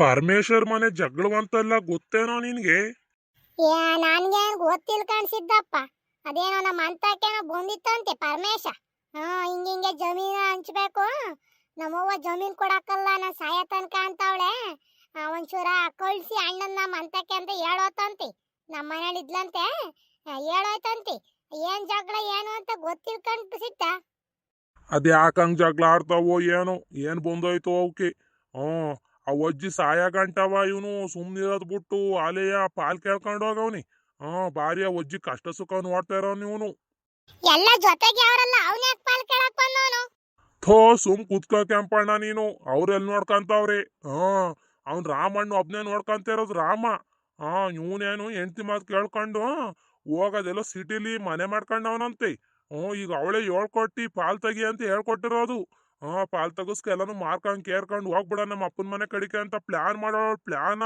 ಪರಮೇಶ್ವರ್ ಮನೆ ಜಗಳವಂತೆಲ್ಲ ಗೊತ್ತೇನೋ ನಿನ್ಗೆ? ಏ ನನ್ಗೆ ಗೊತ್ತಿಲ್ಲ ಕಾಣಿಸಿದ್ದಪ್ಪ ಅದೇನೋ ನಮ್ಮ ಅಂತಕ್ಕೇನೋ ಬಂದಿತ್ತಂತೆ ಪರಮೇಶ. ಹಾ ಹಿಂಗ ಹಿಂಗೆ ಜಮೀನ ಹಂಚ್ಬೇಕು. ನಮ್ಮವ್ವ ಜಮೀನ್ ಕೊಡಕ್ಕಲ್ಲ ನಾನು ಸಾಯ ತನಕ ಅಂತವಳೆ. ಒಂಚೂರ ಕಳ್ಸಿ ಅಣ್ಣನ ನಮ್ಮ ಅಂತಕ್ಕೆ ಅಂತ ಹೇಳೋತಂತಿ. ನಮ್ಮ ಮನೇಲಿ ಇದ್ಲಂತೆ. ಹೇಳೋಯ್ತಂತಿ ಏನ್ ಜಗಳ ಏನು ಅಂತ ಗೊತ್ತಿಲ್ಕಂಡ್ ಸಿಟ್ಟ ಅದ್ಯಾಕಂಗ್ ಜಗಳ ಆಡ್ತಾವೋ ಏನೋ ಏನ್ ಬಂದೋಯ್ತು ಅವಕ್ಕೆ ಹ್ಮ್ ಆ ಅಜ್ಜಿ ಸಾಯಾಗಂಟವ ಇವನು ಸುಮ್ನಿರೋದ್ ಬಿಟ್ಟು ಅಲೆಯ ಪಾಲ್ ಕೇಳ್ಕೊಂಡು ಹೋಗವ್ನಿ. ಹಾ ಭಾರಿ ಅವಜ್ಜಿ ಅಜ್ಜಿ ಕಷ್ಟ ಸುಖ ನೋಡ್ತಾ ಇರೋನು ಇವನು. ಎಲ್ಲ ಜೊತೆಗೆ ಅವರಲ್ಲ ಅವನ್ಯಾಕ್ ಪಾಲ್ ಕೇಳಕ್ ಬಂದವನು? ಥೋ ಸುಮ್ ಕುತ್ಕೋ ಕೆಂಪಣ್ಣ ನೀನು. ಅವ್ರೆಲ್ ನೋಡ್ಕಂತವ್ರೆ. ಹಾ ಅವ್ನ್ ರಾಮಣ್ಣ ಒಬ್ನೇ ನೋಡ್ಕಂತ ಇರೋದು ರಾಮ. ಹಾ ಇವನೇನು ಹೆಂಡತಿ ಮಾತು ಕೇಳ್ಕೊಂಡು ಹೋಗೋದೆಲ್ಲ ಸಿಟಿಲಿ ಮನೆ ಮಾಡ್ಕೊಂಡವನಂತೆ. ಹ್ಞೂ ಈಗ ಅವಳೇ ಹೇಳ್ಕೊಟ್ಟಿ ಪಾಲ್ ತೆಗಿ ಅಂತ ಹೇಳ್ಕೊಟ್ಟಿರೋದು. ಹಾ ಪಾಲ್ ತಗಸ್ಕ ಎಲ್ಲಾನು ಮಾರ್ಕೊಂಡ್ ಕೇರ್ಕೊಂಡು ಹೋಗ್ಬಿಡ ನಮ್ಮ ಅಪ್ಪನ ಮನೆ ಕಡಿಕೆ ಅಂತ ಪ್ಲಾನ್ ಮಾಡೋ ಪ್ಲಾನ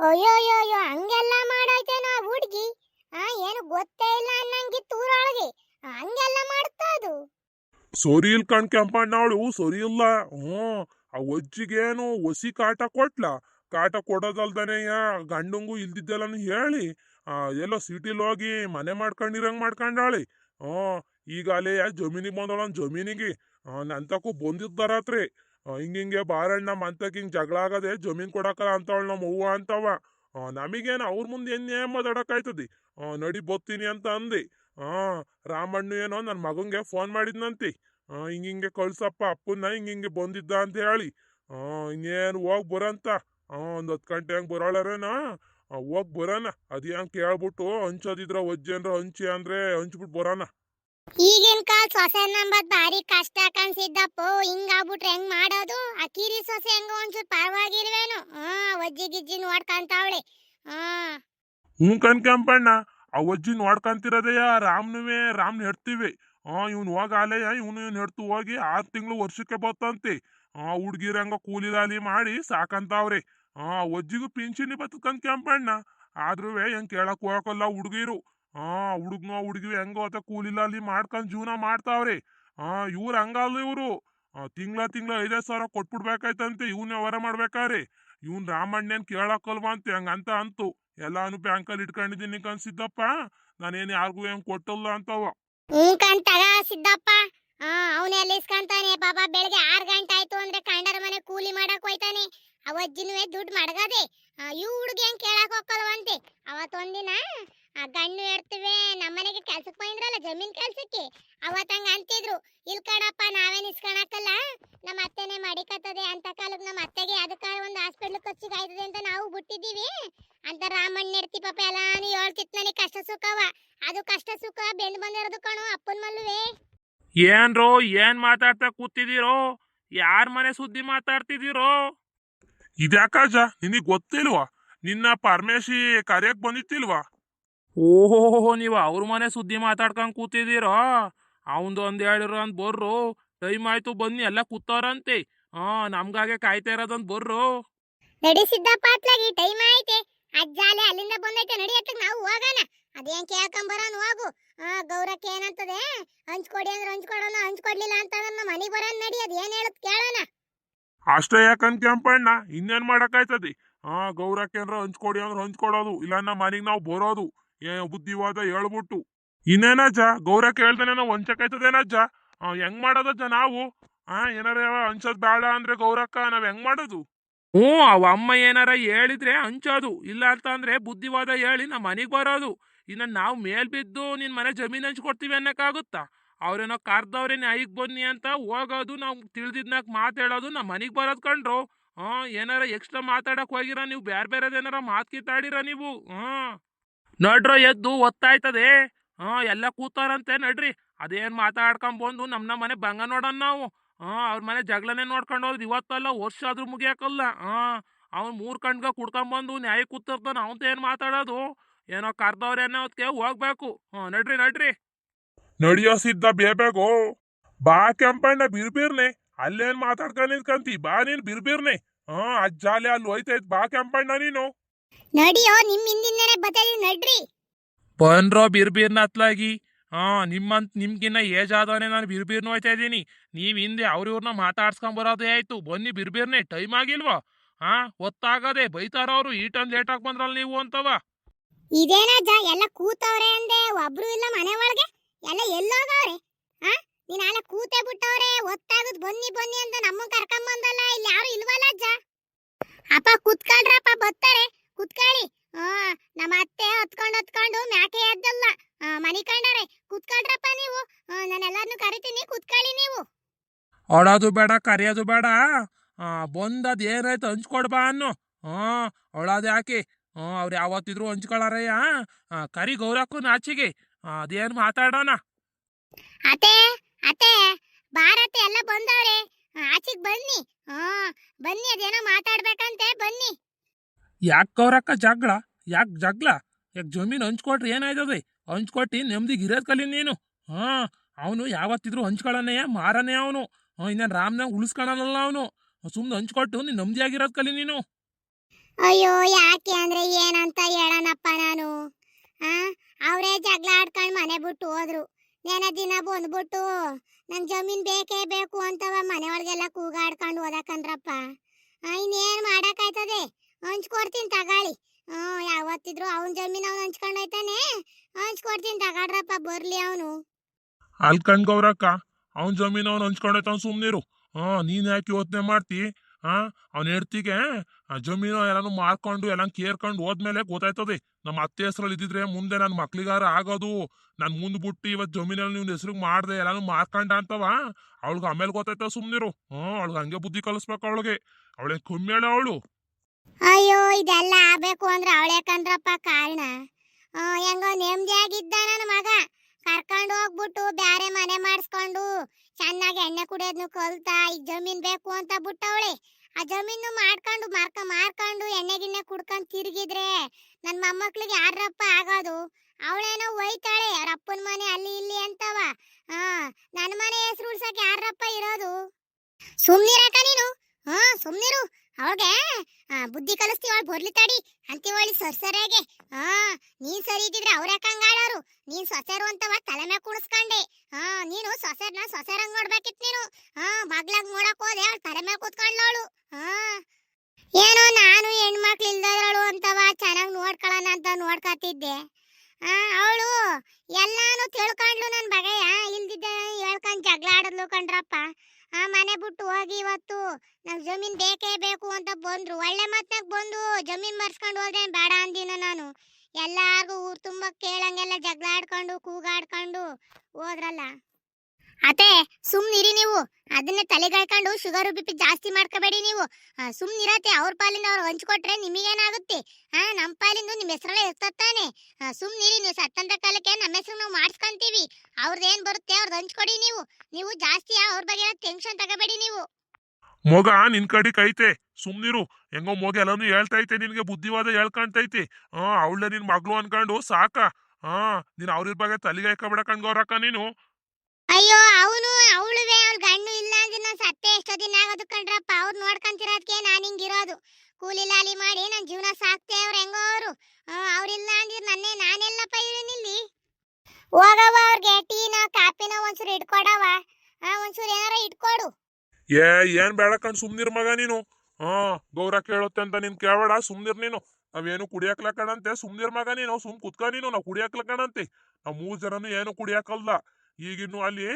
ಅಯ್ಯೋ ಅಯ್ಯೋ ಅಯ್ಯೋ ಹಂಗೆಲ್ಲ ಮಾಡೈತೇನೋ ಹುಡುಗಿ? ಆ ಏನು ಗೊತ್ತೇ ಇಲ್ಲ ಅನ್ನಂಗಿತ್ತು ಊರೊಳಗೆ. ಹಂಗೆಲ್ಲ ಮಾಡ್ತಾ ಅದು? ಸೊರಿ ಇಲ್ ಕಣ್ ಕೆಂಪಣ್ಣ ಅವಳು ಸೊರಿ ಇಲ್ಲ. ಹ್ಞೂ ಆ ಒಜ್ಜಿಗೇನು ಒಸಿ ಕಾಟ ಕೊಟ್ಲ? ಕಾಟ ಕೊಡೋದಲ್ದನೆ ಗಂಡಂಗು ಇಲ್ದಿದ್ದೆಲ್ಲನು ಹೇಳಿ. ಎಲ್ಲೋ ಸಿಟಿಲಿ ಹೋಗಿ ಮನೆ ಮಾಡ್ಕೊಂಡಿರಂಗೆ ಮಾಡ್ಕೊಂಡಾಳಿ. ಹ್ಞೂ ಈಗ ಅಲ್ಲೇ ಜಮೀನಿಗೆ ಬಂದವಳ ಜಮೀನಿಗೆ. ನಂತಕ್ಕೂ ಬಂದಿದ್ದಾರಾತ್ರಿ ಹಿಂಗಿಂಗೆ ಬಾರಣ್ಣ ಮಂತಕ್ ಹಿಂಗ್ ಜಗಳ ಆಗದೆ ಜಮೀನ್ ಕೊಡಕಲ್ಲ ಅಂತವಳು ನಮ್ಮ ಅವ್ವ ಅಂತವ. ನಮಗೇನು ಅವ್ರ ಮುಂದೆ ಏನೇ ಮಾತಾಡೋಕ್ಕಾಯ್ತದೆ ನಡಿ ಬತ್ತೀನಿ ಅಂತ ಅಂದಿ. ಹಾಂ ರಾಮಣ್ಣ ಏನೋ ನನ್ನ ಮಗಂಗೆ ಫೋನ್ ಮಾಡಿದ್ನಂತೆ. ಹಿಂಗೆ ಹಿಂಗಿಂಗೆ ಕಳ್ಸಪ್ಪ, ಅಪ್ಪನ್ನ ಹಿಂಗಿಂಗೆ ಬಂದಿದ್ದ ಅಂತ ಹೇಳಿ. ಹಾಂ ಇನ್ನೇನು ಹೋಗ್ ಬರಂತ? ಒಂದ್ ಹತ್ತು ಗಂಟೆ ಹಂಗೆ ಬರೋಳರೇನ? ಹೋಗ್ ಬರೋಣ. ಅದೇನ್ ಕೇಳ್ಬಿಟ್ಟು ಹಂಚೋದಿದ್ರ ಒಜ್ಜೇನ್ರ ಹಂಚಿ ಅಂದ್ರೆ ಹಂಚ್ಬಿಟ್ಟು ಬರೋಣ. ಈಗಿನ ಕಾಲ ಸೊಸೆ ನಂಬದ್ ಭಾರಿ ಕಷ್ಟ ಕಾಣಿಸಿದ್ದಪ್ಪ, ಹಿಂಗಾಗ್ಬಿಟ್ರೆ ಹೆಂಗ್ ಮಾಡೋದು? ಆ ಕಿರಿ ಸೊಸೆ ಹೆಂಗ ಒಂಚೂರು ಪರವಾಗಿಲ್ವೇನು? ಹಾ ಅಜ್ಜಿ ಗಿಜ್ಜಿ ನೋಡ್ಕಂತಾವಳೆ. ಹಾ ಹ್ಞೂ ಕಣ್ಕಂಪಣ್ಣ ಆ ಅಜ್ಜಿ ನೋಡ್ಕಂತಿರೋದೆಯ ರಾಮ್ನುವೆ, ರಾಮ್ನ ಹೆಡ್ತೀವಿ. ಆ, ಇವ್ನು ಹೋಗಾಲೆಯ ಇವನು ಇವ್ನು ಹೆಡ್ತು ಹೋಗಿ ಆರು ತಿಂಗಳು ವರ್ಷಕ್ಕೆ ಬತ್ತಂತೆ. ಆ ಹುಡ್ಗಿರಂಗ ಕೂಲಿದಾಲಿ ಮಾಡಿ ಸಾಕಂತಾವ್ರಿ. ಆ ಅಜ್ಜಿಗೂ ಪಿಂಚಣಿ ಬತ್ತಕಂತ ಕೆಂಪಣ್ಣ. ಆದ್ರೂ ಹೆಂಗ್ ಕೇಳಕ್ ಹೋಗಲ್ಲ ಹುಡುಗಿರು. ಆ, ಹುಡುಗ್ನೋ ಹುಡುಗಿ ಹೆಂಗೋ ಅತ ಅಲ್ಲಿ ಮಾಡ್ಕೊಂಡು ಜೀವನ ಮಾಡ್ತಾವ್ರೆ. ಆ, ಇವ್ರು ಹಂಗಲ್ಲ ಇವರು. ತಿಂಗಳ ತಿಂಗಳ ಐದೈದು ಸಾವಿರ ಕೊಟ್ಬಿಡ್ಬೇಕಾಯ್ತಂತೆ ಇವನೇ ಹೊರ ಮಾಡ್ಬೇಕಾರಿ ಇವನ್ ರಾಮಣ್ಣನ್ ಕೇಳಕ್ಕಲ್ವಾ ಅಂತ, ಹಂಗಂತ ಅಂತು. ಎಲ್ಲಾನು ಬ್ಯಾಂಕಲ್ಲಿ ಇಟ್ಕೊಂಡಿದ್ದೀನಿ ಕನ್ಸಿದ್ದಪ್ಪ ನಾನೇನು ಯಾರಿಗೂ ಹೆಂಗ್ ಕೊಟ್ಟಲ್ಲ ಅಂತವ. ಹ್ಞೂ ಕಣ್ತಗ ಸಿದ್ದಪ್ಪ. ಹಾ ಅವನೆಲ್ಲ ಇಸ್ಕಂತಾನೆ ಪಾಪ ಬೆಳಗ್ಗೆ ಆರು ಗಂಟೆ ಆಯ್ತು ಅಂದ್ರೆ ಕಂಡರ ಮನೆ ಕೂಲಿ ಮಾಡಕ್ ಹೋಯ್ತಾನೆ. ಅವಜ್ಜಿನೂ ದುಡ್ಡು ಮಡಗದೆ. ಇವ್ ಹುಡುಗಿ ಹೆಂಗ್ ಕೇಳಕ್ ಹೋಗಲ್ವಂತೆ ಅವತ್ತೊಂದಿನ ಆ ಗಣ್ಣು ಇರ್ತೀವಿ ನಮ್ಮನೆಗೆ ಕೆಲ್ಸಕ್ಕೆ ಬಂದ್ರಲ್ಲ ಜಮೀನ್ ಕೆಲ್ಸಕ್ಕೆ. ಅವತ್ತಂಗ ಅಂತಿದ್ರು, ಇಲ್ ಕಣಪ್ಪ ನಾವೇನ್ ಇಸ್ಕೊಳಕಲ್ಲ ನಮ್ಮ ಅತ್ತೆನೆ ಮಡಿಕತ್ತದೆ, ಅಂತ ಕಾಲಕ್ಕೆ ನಮ್ಮ ಅತ್ತೆಗೆ ಅದಕ್ಕ ಒಂದು ಹಾಸ್ಪಿಟ್ಲ್ ಖರ್ಚಿಗೆ ಆಯ್ತದೆ ಅಂತ ನಾವು ಬಿಟ್ಟಿದ್ದೀವಿ. ಅಂತ ರಾಮಣ್ಣ ಇರ್ತಿ ಪಾಪ ಎಲ್ಲಾನು ಹೇಳ್ತಿತ್ ನನಗೆ ಕಷ್ಟ ಸುಖವ. ಅದು ಕಷ್ಟ ಸುಖ, ಬೆಂದ್ ಬಂದಿರೋದು ಕಣೋ, ಅಪ್ಪನ ಮಲ್ಲುವೆ ಏನ್ರೋ, ಏನ್ ಮಾತಾಡ್ತಾ ಕೂತಿದ್ದೀರೋ? ಯಾರ ಮನೆ ಸುದ್ದಿ ಮಾತಾಡ್ತಿದ್ದೀರೋ? ಇದ್ಯಾಕಾಜ ನಿನಗ್ ಗೊತ್ತಿಲ್ವಾ? ನಿನ್ನ ಪರಮೇಶಿ ಕರೆಯಕ್ ಬಂದಿತ್ತಿಲ್ವಾ? ಓಹೋ ನೀವು ಅವ್ರ ಮನೆ ಸುದ್ದಿ ಮಾತಾಡ್ಕೊಂಡ್ ಕೂತಿದ್ದೀರೋ? ಅವಂದು ಒಂದ್ ಹೇಳಿರೋ ಅಂತ ಬರ್ರು. ಟೈಮ್ ಆಯ್ತು ಬನ್ನಿ ಎಲ್ಲ ಕೂತವ್ರಂತೆ ಹಾ ನಮ್ಗಾಗೆ ಕಾಯ್ತಾ ಇರೋದಂತ ಬರ್ರು. ನಡಿ ಸಿದ್ದಪ್ಪ ಅತ್ಲಾಗಿ ಟೈಮ್ ಆಯ್ತೆ. ಅಜ್ಜಾಲೆ ಅಲ್ಲಿಂದ ಬಂದೈತೆ ನಡಿಯತ್ತ ನಾವು ಹೋಗೋಣ. ಅದೇನ್ ಬರನ ಹೋಗು. ಆ ಗೌರಕ್ಕೆ ಏನಂತದೆ? ಹಂಚ್ಕೊಡಿ ಅಂದ್ರೆ ಹಂಚ್ಕೊಡೋಣ ಹಂಚ್ಕೊಡ್ಲಿಲ್ಲ ಅಂತಂದ್ರೆ ನಮ್ಮ ಮನೆಗೆ ಬರೋಣ ನಡಿ ಅದ್ ಏನ್ ಹೇಳುತ್ ಕೇಳೋಣ. ಅಷ್ಟೇ ಯಾಕಂತ ಕೆಂಪಣ್ಣ? ಇನ್ನೇನ್ ಮಾಡಕ್ಕಾಯ್ತದಿ? ಹಾ ಗೌರಕ್ಕೇನ್ರ ಹಂಚ್ಕೊಡಿ ಅಂದ್ರೆ ಹಂಚ್ಕೊಡೋದು ಇಲ್ಲ ನಮ್ಮ ಮನೆಗ್ ನಾವು ಬರೋದು. ಏ ಬುದ್ಧಿವಾದ ಹೇಳ್ಬಿಟ್ಟು. ಇನ್ನೇನಜ್ಜ ನಾವು ಹಂಚಕ್ಕಾಯ್ತದೇನಜ್ಜ ಆ, ಹೆಂಗ್ ಮಾಡೋದಜ್ಜ ನಾವು? ಆ ಏನಾರ ಹಂಚೋದ್ ಬೇಡ ಅಂದ್ರೆ ಗೌರಕ್ಕ ನಾವ್ ಹೆಂಗ್ ಮಾಡೋದು? ಹ್ಞೂ ಅವ ಅಮ್ಮ ಏನಾರ ಹೇಳಿದ್ರೆ ಹಂಚೋದು. ಇಲ್ಲ ಅಂತ ಅಂದ್ರೆ ಬುದ್ಧಿವಾದ ಹೇಳಿ ನಮ್ಮ ಮನೆಗೆ ಬರೋದು. ಇನ್ನ ನಾವು ಮೇಲ್ ಬಿದ್ದು ನಿನ್ ಮನೆ ಜಮೀನ್ ಹಂಚ್ಕೊಡ್ತೀವಿ ಅನ್ನಕ್ಕಾಗುತ್ತಾ? ಅವ್ರೇನೋ ಕರ್ದವ್ರೆ ಐಗ್ ಬನ್ನಿ ಅಂತ ಹೋಗೋದು ನಾವು ತಿಳಿದಿದ್ನಾಕ್ ಮಾತಾಡೋದು ನಮ್ಮ ಮನೆಗೆ ಬರೋದು ಕಂಡ್ರು? ಆ ಏನಾರ ಎಕ್ಸ್ಟ್ರಾ ಮಾತಾಡಕ್ ಹೋಗಿರ ನೀವು? ಬೇರೆ ಬೇರೆದೇನಾರ ಮಾತ್ ಕಿತ್ತಾಡಿರ ನೀವು? ಹಾ ನಡ್ರೋ ಎದ್ದು ಒತ್ತಾಯ್ತದೆ. ಹಾ, ಎಲ್ಲ ಕೂತಾರಂತೆ ನಡ್ರಿ. ಅದೇನ್ ಮಾತಾಡ್ಕೊಂಡ್ ಬಂದು ನಮ್ ನಮ್ಮ ಮನೆ ಬಂಗ ನೋಡೋಣ ನಾವು. ಹಾ, ಅವ್ರ ಮನೆ ಜಗಳನೆ ನೋಡ್ಕೊಂಡು ಹೋದ್ರೆ ಇವತ್ತಲ್ಲ ವರ್ಷ ಆದ್ರೂ ಮುಗಿಯಕಲ್ಲ. ಹಾ, ಅವ್ನ್ ಮೂರ್ ಕಣ್ಗ ಕುಡ್ಕೊಂಬಂದು ನ್ಯಾಯ ಕೂತಿರ್ತಾನ ಅವಂತ ಏನ್ ಮಾತಾಡೋದು? ಏನೋ ಕರ್ದವ್ರೇನೋ ಅದಕ್ಕೆ ಹೋಗ್ಬೇಕು. ಹಾ, ನಡ್ರಿ ನಡ್ರಿ. ನಡಿಯೋ ಸಿದ್ಧ ಬೇಬೇಕು ಬಾ ಕೆಂಪಣ್ಣ, ಬಿರ್ಬಿರ್ನೆ. ಅಲ್ಲೇನ್ ಮಾತಾಡ್ಕೊಂಡ್ ನಿಂತ್ಕಂತಿ ಬಾ ನೀನ್ ಬಿರ್ಬಿರ್ನೆ. ಹಾ ಅಜ್ಜಾಲೆ ಅಲ್ಲಿ ಹೋಯ್ತೈತ್ ಬಾ ಕೆಂಪಣ್ಣ ನೀನು. ನಡಿಯೋ ನಿಮ್ ಹಿಂದಿಂದನೇ ಬದಲಿ ನಡ್ರಿ. ಬನ್ರೋ ಬಿರ್ಬೀರ್ನ ಹತ್ಲಾಗಿ. ಹಾ ನಿಮ್ಮಂತ ನಿಮ್ಗಿನ್ನ ಏಜ್ ಆದವನೇ ನಾನು ಬಿರ್ಬೀರ್ನ ಹೋಯ್ತಾ ಇದ್ದೀನಿ. ನೀವ್ ಹಿಂದೆ ಅವ್ರ ಇವ್ರನ್ನ ಮಾತಾಡ್ಸ್ಕೊಂಡ್ ಬರೋದೇ ಆಯ್ತು. ಬನ್ನಿ ಬಿರ್ಬೀರ್ನೆ ಟೈಮ್ ಆಗಿಲ್ವಾ? ಹಾ ಹೊತ್ತಾಗದೆ ಬೈತಾರ ಅವರು ಈಟನ್ ಲೇಟ್ ಆಗಿ ಬಂದ್ರಲ್ಲ ನೀವು ಅಂತವ. ಇದೇನಜ್ಜ ಎಲ್ಲ ಕೂತವ್ರೆ ಅಂದೆ ಒಬ್ರು ಇಲ್ಲ ಮನೆ ಒಳಗೆ ಎಲ್ಲ ಎಲ್ಲೋಗವ್ರೆ. ಆ ನೀನ್ ಅಲ್ಲ ಕೂತೆ ಬಿಟ್ಟವ್ರೆ ಹೊತ್ತಾಗದ್ ಬನ್ನಿ ಬನ್ನಿ ಅಂತ ನಮ್ಮ ಕರ್ಕೊಂಬಂದಲ್ಲ ಇಲ್ಲಿ ಯಾರು ಇಲ್ವಲ್ಲ ಅಜ್ಜ ಅಪ್ಪ ಕುತ್ಕೊಳ್ರಪ್ಪ ಬರ್ತಾರೆ. ಕುತ್ಕೊಳ್ಳಿ. ಹಾ ನಮ್ಮ ಅತ್ತೆ ಹೊತ್ಕೊಂಡು ಹೊತ್ಕೊಂಡು ಮ್ಯಾಕೆ ಎದ್ದಲ್ಲ. ಮನಿ ಕಂಡಾರೆ ಕುತ್ಕೊಂಡ್ರಪ್ಪ ನೀವು. ನಾನು ಎಲ್ಲಾರ್ನು ಕರಿತೀನಿ ಕುತ್ಕೊಳ್ಳಿ ನೀವು. ಅಳೋದು ಬೇಡ ಕರೆಯೋದು ಬೇಡ. ಬಂದದ್ ಏನಾಯ್ತು ಹಂಚ್ಕೊಡ್ ಬಾ ಅನ್ನು. ಹಾ ಅಳೋದು ಹಾಕಿ ಹ್ಞೂ ಅವ್ರು ಯಾವತ್ತಿದ್ರು ಹಂಚ್ಕೊಳಾರಯ್ಯ. ಕರಿ ಗೌರಕ್ಕೂ ನಾಚಿಗೆ. ಅದೇನು ಮಾತಾಡೋಣ? ಅತ್ತೆ ಅತ್ತೆ ಭಾರತ ಎಲ್ಲ ಬಂದವ್ರೆ. ಆಚೆಗೆ ಬನ್ನಿ. ಹಾ ಬನ್ನಿ ಅದೇನೋ ಮಾತಾಡ್ಬೇಕಂತೆ ಬನ್ನಿ ಯಾಕೆ ಕೌರಕ್ಕ ಜಗಳ. ಯಾಕೆ ಜಗಳ? ಯಾಕೆ ಜಮೀನು ಹಂಚ್ಕೊಟ್ರೆ ಏನಾಯ್ತದೆ? ಹಂಚ್ಕೊಟ್ಟು ನೆಮ್ಮದಿಗೆ ಇರೋದು ಕಲಿ ನೀನು. ಹಾಂ, ಅವನು ಯಾವತ್ತಿದ್ರು ಹಂಚ್ಕೊಳ್ಳೋನೆಯ ಮಾರನೇ ಅವನು. ಇನ್ನೇನು ರಾಮ್ನಾಗ ಉಳಿಸ್ಕೊಳಲ್ಲ ಅವನು. ಸುಮ್ಮನೆ ಹಂಚ್ಕೊಟ್ಟು ನೀನು ನೆಮ್ಮದಿಯಾಗಿರೋದ್ ಕಲಿ ನೀನು. ಅಯ್ಯೋ, ಯಾಕೆ ಅಂದ್ರೆ ಏನಂತ ಹೇಳನಪ್ಪ ನಾನು. ಅವರೇ ಜಗಳ ಆಡ್ಕೊಂಡು ಮನೆ ಬಿಟ್ಟು ಹೋದ್ರು. ನೆನೆ ದಿನ ಬಂದ್ಬಿಟ್ಟು, ನಂಗೆ ಜಮೀನ್ ಬೇಕೇ ಬೇಕು ಅಂತವ ಮನೆ ಒಳಗೆಲ್ಲ ಕೂಗಾಡ್ಕೊಂಡು ಇನ್ನೇನು ಇನ್ನೇನ್ ಮಾಡಕ್ಕಾಯ್ತದೆ? ಹಂಚ್ಕೊಡ್ತೀನಿ ತಗಾಳಿ. ಹ್ಞೂ, ಯಾವತ್ತಿದ್ರು ಅವನ ಜಮೀನು ಅವ್ನು ಹಂಚ್ಕೊಂಡು ಹೋಯ್ತಾನೆ. ಹಂಚ್ಕೊಡ್ತೀನಿ ತಗಾಡ್ರಪ್ಪ ಬರ್ಲಿ ಅವನು. ಅಲ್ಲಿ ಗೌರಕ್ಕ ಅವ್ನ ಜಮೀನು ಅವ್ನು ಹಂಚ್ಕೊಂಡೈತವ್ ಸುಮ್ನಿರು. ಹಾಂ ನೀನು ಯಾಕೆ ಯೋಚನೆ ಮಾಡ್ತಿ? ಹಾಂ, ಅವ್ನ ಹೆಡ್ತಿಗೆ ಜಮೀನು ಎಲ್ಲಾನು ಮಾರ್ಕೊಂಡು ಎಲ್ಲ ಕೇರ್ಕೊಂಡು ಹೋದ್ಮೇಲೆ ಗೊತ್ತಾಯ್ತದೆ. ನಮ್ಮ ಅತ್ತೆ ಹೆಸ್ರಲ್ಲಿ ಇದ್ದಿದ್ರೆ ಮುಂದೆ ನನ್ನ ಮಕ್ಳಿಗಾರ ಆಗೋದು. ನಾನು ಮುಂದೆ ಬಿಟ್ಟು ಇವತ್ತು ಜಮೀನಲ್ಲಿ ನೀವು ಹೆಸ್ರಿಗೆ ಮಾಡಿದೆ, ಎಲ್ಲಾನು ಮಾರ್ಕಂಡ ಅಂತವ. ಅವಳಿಗೆ ಆಮೇಲೆ ಗೊತ್ತಾಯ್ತವ ಸುಮ್ಮನಿರು ಹ್ಞೂ, ಅವಳಿಗೆ ಹಂಗೆ ಬುದ್ಧಿ ಕಲಿಸ್ಬೇಕು ಅವಳಿಗೆ. ಅವಳೆ ಕಮ್ಮಿ ಅವಳು? ಅಯ್ಯೋ, ಇದೆಲ್ಲ ಆಗ್ಬೇಕು ಅಂದ್ರೆ ಅವಳ್ಯಾಕಂದ್ರಪ್ಪ ಕಾರಣ. ಹೆಂಗೋ ನೆಮ್ಮದಿಯಾಗಿದ್ದ ನನ್ನ ಮಗ. ಕರ್ಕೊಂಡು ಹೋಗ್ಬಿಟ್ಟು ಬ್ಯಾರೆ ಮನೆ ಮಾಡಿಸ್ಕೊಂಡು ಚೆನ್ನಾಗಿ ಎಣ್ಣೆ ಕುಡಿಯೋದನ್ನು ಕಲ್ತಾ, ಈ ಜಮೀನು ಬೇಕು ಅಂತ ಬಿಟ್ಟವಳೆ. ಆ ಜಮೀನು ಮಾಡ್ಕೊಂಡು, ಮಾರ್ಕ, ಮಾರ್ಕೊಂಡು ಎಣ್ಣೆ ಗಿಣ್ಣೆ ಕುಡ್ಕೊಂಡು ತಿರುಗಿದ್ರೆ ನನ್ನ ಮೊಮ್ಮಕ್ಳಿಗೆ ಯಾರಪ್ಪ ಆಗೋದು? ಅವಳೇನೋ ಒಯ್ತಾಳೆ, ಅವ್ರ ಅಪ್ಪನ ಮನೆ ಅಲ್ಲಿ ಇಲ್ಲಿ ಅಂತವ. ನನ್ನ ಮನೆ ಹೆಸರು ಉಳ್ಸಕ್ಕೆ ಯಾರಪ್ಪ ಇರೋದು? ಸುಮ್ನಿರಕ್ಕ ನೀನು? ಹಾ, ಸುಮ್ನಿರು. ಅವಳಿಗೆ ಬುದ್ಧಿ ಕಲಿಸ್ತೀವಿ ಅವಳು ಬರ್ಲಿ ತಡಿ. ಅಂತೀವಳಿ ಸರ್ಸರಾಗೆ ಹಾ ನೀನ್ ಸರಿ ಇದ್ದಿದ್ರೆ ಅವ್ರ ಯಾಕಂಗಾಳರು ನೀನ್ ಸೊಸೆರು ಅಂತವ ತಲೆ ಮ್ಯಾಗ ಕುಣಿಸ್ಕೊಂಡೆ ಹಾ ನೀನು ಸೊಸೆರ್ನ ಸೊಸೆರಂಗ್ ನೋಡ್ಬೇಕಿತ್ ನೀನು. ಹಾ ಬಾಗ್ಲಾಗ್ ನೋಡಕ್ ಹೋದೆ ಅವ್ಳ ತಲೆ ಮ್ಯಾಗ ಕೂತ್ಕೊಂಡ್ಲವಳು ಹಾ ಏನೋ ನಾನು ಹೆಣ್ಮಕ್ಳು ಇಲ್ದವಳು ಅಂತವ ಚೆನ್ನಾಗಿ ನೋಡ್ಕೊಳ್ಳೋಣ ಅಂತ ನೋಡ್ಕೊತಿದ್ದೆ ಆ, ಅವಳು ಎಲ್ಲಾನು ತಿಳ್ಕೊಂಡ್ಲು ನನ್ನ ಬಗೆಯ. ಇಲ್ದಿದ್ದ ಹೇಳ್ಕೊಂಡ್ ಜಗಳ ಆಡಿದ್ಲು ಕಣ್ರಪ್ಪ. ಆ ಮನೆ ಬಿಟ್ಟು ಹೋಗಿ ಇವತ್ತು ನಂಗೆ ಜಮೀನ್ ಬೇಕೇ ಬೇಕು ಅಂತ ಬಂದ್ರು. ಒಳ್ಳೆ ಮಾತಾಗಿ ಬಂದು ಜಮೀನ್ ಮರ್ಸ್ಕೊಂಡು ಹೋದ್ರೆ ಬೇಡ ಅಂದಿನ ನಾನು. ಎಲ್ಲಾರ್ಗು ಊರ್ ತುಂಬ ಕೇಳಂಗೆಲ್ಲ ಜಗಳ ಆಡ್ಕೊಂಡು ಕೂಗಾಡ್ಕೊಂಡು ಹೋದ್ರಲ್ಲ. ಅತೆ ಸುಮ್ನಿರಿ ನೀವು. ಅದನ್ನ ತಲೆಗಾಯ್ಕೊಂಡು ಶುಗರ್ ಬಿ ಪಿ ಜಾಸ್ತಿ ಮಾಡ್ಕೋಬೇಡಿ ನೀವು. ಸುಮ್ನಿರತ್ತೆ ಅವ್ರ ಪಾಲಿಂದ ಅವ್ರು ಹಂಚ್ಕೊಟ್ರೆ ನಿಮಗೇನಾಗುತ್ತೆ? ಹಾ ನಮ್ಮ ಪಾಲಿಂದ ನಿಮ್ಮ ಹೆಸರಲ್ಲೇ ಇರ್ತತ್ತಾನೆ ಸುಮ್ನಿರಿ ನೀವು, ಸತ್ತಂತ ಕಾಲಕ್ಕೆ ನಮ್ಮ ಹೆಸರು ನಾವು ಮಾಡಿಸ್ಕೊಂತೀವಿ. ಅವ್ರದ್ದೇನು ಬರುತ್ತೆ ಅವ್ರದ್ದು ಹಂಚ್ಕೊಡಿ ನೀವು. ನೀವು ಜಾಸ್ತಿ ಅವ್ರ ಬಗ್ಗೆ ಟೆನ್ಷನ್ ತಗೋಬೇಡಿ ನೀವು. ಮಗ, ನಿನ್ ಕಡೆ ಕೈತೆ. ಸುಮ್ನಿರು ಹೆಂಗೋ ಮೊಗ ಎಲ್ಲಾನು ಹೇಳ್ತೈತೆ ನಿನ್ಗೆ ಬುದ್ಧಿವಾದ ಹೇಳ್ಕೊಂತೈತಿ ಹಾ ಅವಳೆ ನಿನ್ ಮಗ್ಳು ಅನ್ಕೊಂಡು ಸಾಕ. ಹಾ ನೀನ್ ಅವ್ರ ಬಗ್ಗೆ ತಲೆಗೆ ಹಾಕಬೇಡ ಕಣ್ಗವ್ರಕ್ಕ ನೀನು. ಅಯ್ಯೋ, ಅವನು ಅವಳುವೆ ಅವ್ಳ ಗಂಡು ಇಲ್ಲ ಅಂದ್ರೆ ನಾನು ಸತ್ತೆ ಎಷ್ಟೋ ದಿನ ಆಗೋದು ಕಣ್ರಪ್ಪ. ಅವ್ರು ನೋಡ್ಕೊಂತಿರೋದಕ್ಕೆ ನಾನು ಹಿಂಗಿರೋದು. ಕೂಲಿ ಲಾಲಿ ಮಾಡಿ ನನ್ನ ಜೀವನ ಸಾಕ್ತೆ ಅವ್ರು ಹೆಂಗೋ ಅವರು. ಅವ್ರಿಲ್ಲ ಅಂದ್ರೆ ನನ್ನೇ ನಾನೆಲ್ಲಪ್ಪ ಇರನಿಲ್ಲಿ ಹೋಗವ ಅವ್ರಿಗೆ, ಟೀನ ಕಾಪಿನ ಒಂಚೂರು ಇಟ್ಕೊಡವ ಒಂಚೂರು ಏನಾರ ಇಟ್ಕೊಡು ಏ, ಏನ್ ಬೇಡ ಕಣ್, ಸುಮ್ನಿರ್ ಮಗ ನೀನು. ಹಾ ಗೌರ ಕೇಳುತ್ತೆ ಅಂತ ನೀನ್ ಕೇಳಬೇಡ, ಸುಮ್ನಿರ್ ನೀನು. ನಾವೇನು ಕುಡಿಯಾಕ್ಲ ಕಣಂತೆ? ಸುಮ್ನಿರ್ ಮಗ ನೀನು, ಸುಮ್ ಕುತ್ಕ ನೀನು, ನಾವು ಕುಡಿಯಾಕ್ಲ ಕಣಂತೆ. ನಾವ್ ಮೂರ್ ಜನನು ಏನು ಕುಡಿಯಾಕಲ್ದ? ಈಗಿನ್ನು ಅಲ್ಲಿ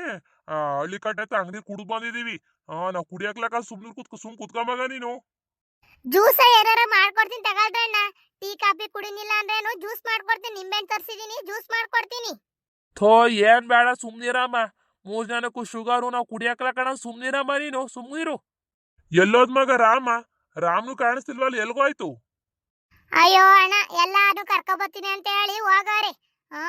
ಹಳ್ಳಿ ಕಟ್ಟೆ ಅಂಗಡಿ ಕುಡಿದು ಬಂದಿದೀವಿ ಹಾ ನಾವು ಕುಡಿಯಾಕ್ಲಕ ಸುಮ್ನ ಕುತ್ಕ ಸುಮ್ ಕುತ್ಕೊಂಬಾಗ ನೀನು? ಜ್ಯೂಸ್ ಏನಾರ ಮಾಡ್ಕೊಡ್ತೀನಿ ತಗೊಳ್ಬೇಡ ಟೀ ಕಾಫಿ ಕುಡಿನಿಲ್ಲ ಅಂದ್ರೇನು ಜ್ಯೂಸ್ ಮಾಡ್ಕೊಡ್ತೀನಿ ನಿಂಬೆಹಣ್ಣು ತರ್ಸಿದೀನಿ ಜ್ಯೂಸ್ ಮಾಡ್ಕೊಡ್ತೀನಿ. ಥೋ ಏನ್ ಬೇಡ ಸುಮ್ನಿರಮ್ಮ ಮೂರ್ ಜನಕ್ಕೂ ಶುಗರು ನಾವು ಕುಡಿಯಕ್ಲ ಕಣ ಸುಮ್ನಿರಮ್ಮ ನೀನು ಸುಮ್ನಿರು ಎಲ್ಲೋದ್ ಮಗ ರಾಮ ರಾಮನು ಕಾಣಿಸ್ತಿಲ್ವಲ್ಲ ಎಲ್ಗೋಯ್ತು ಅಯ್ಯೋ ಅಣ್ಣ ಎಲ್ಲಾದ್ರೂ ಕರ್ಕೊಬತ್ತೀನಿ ಅಂತ ಹೇಳಿ ಹೋಗಾರೆ ಹಾ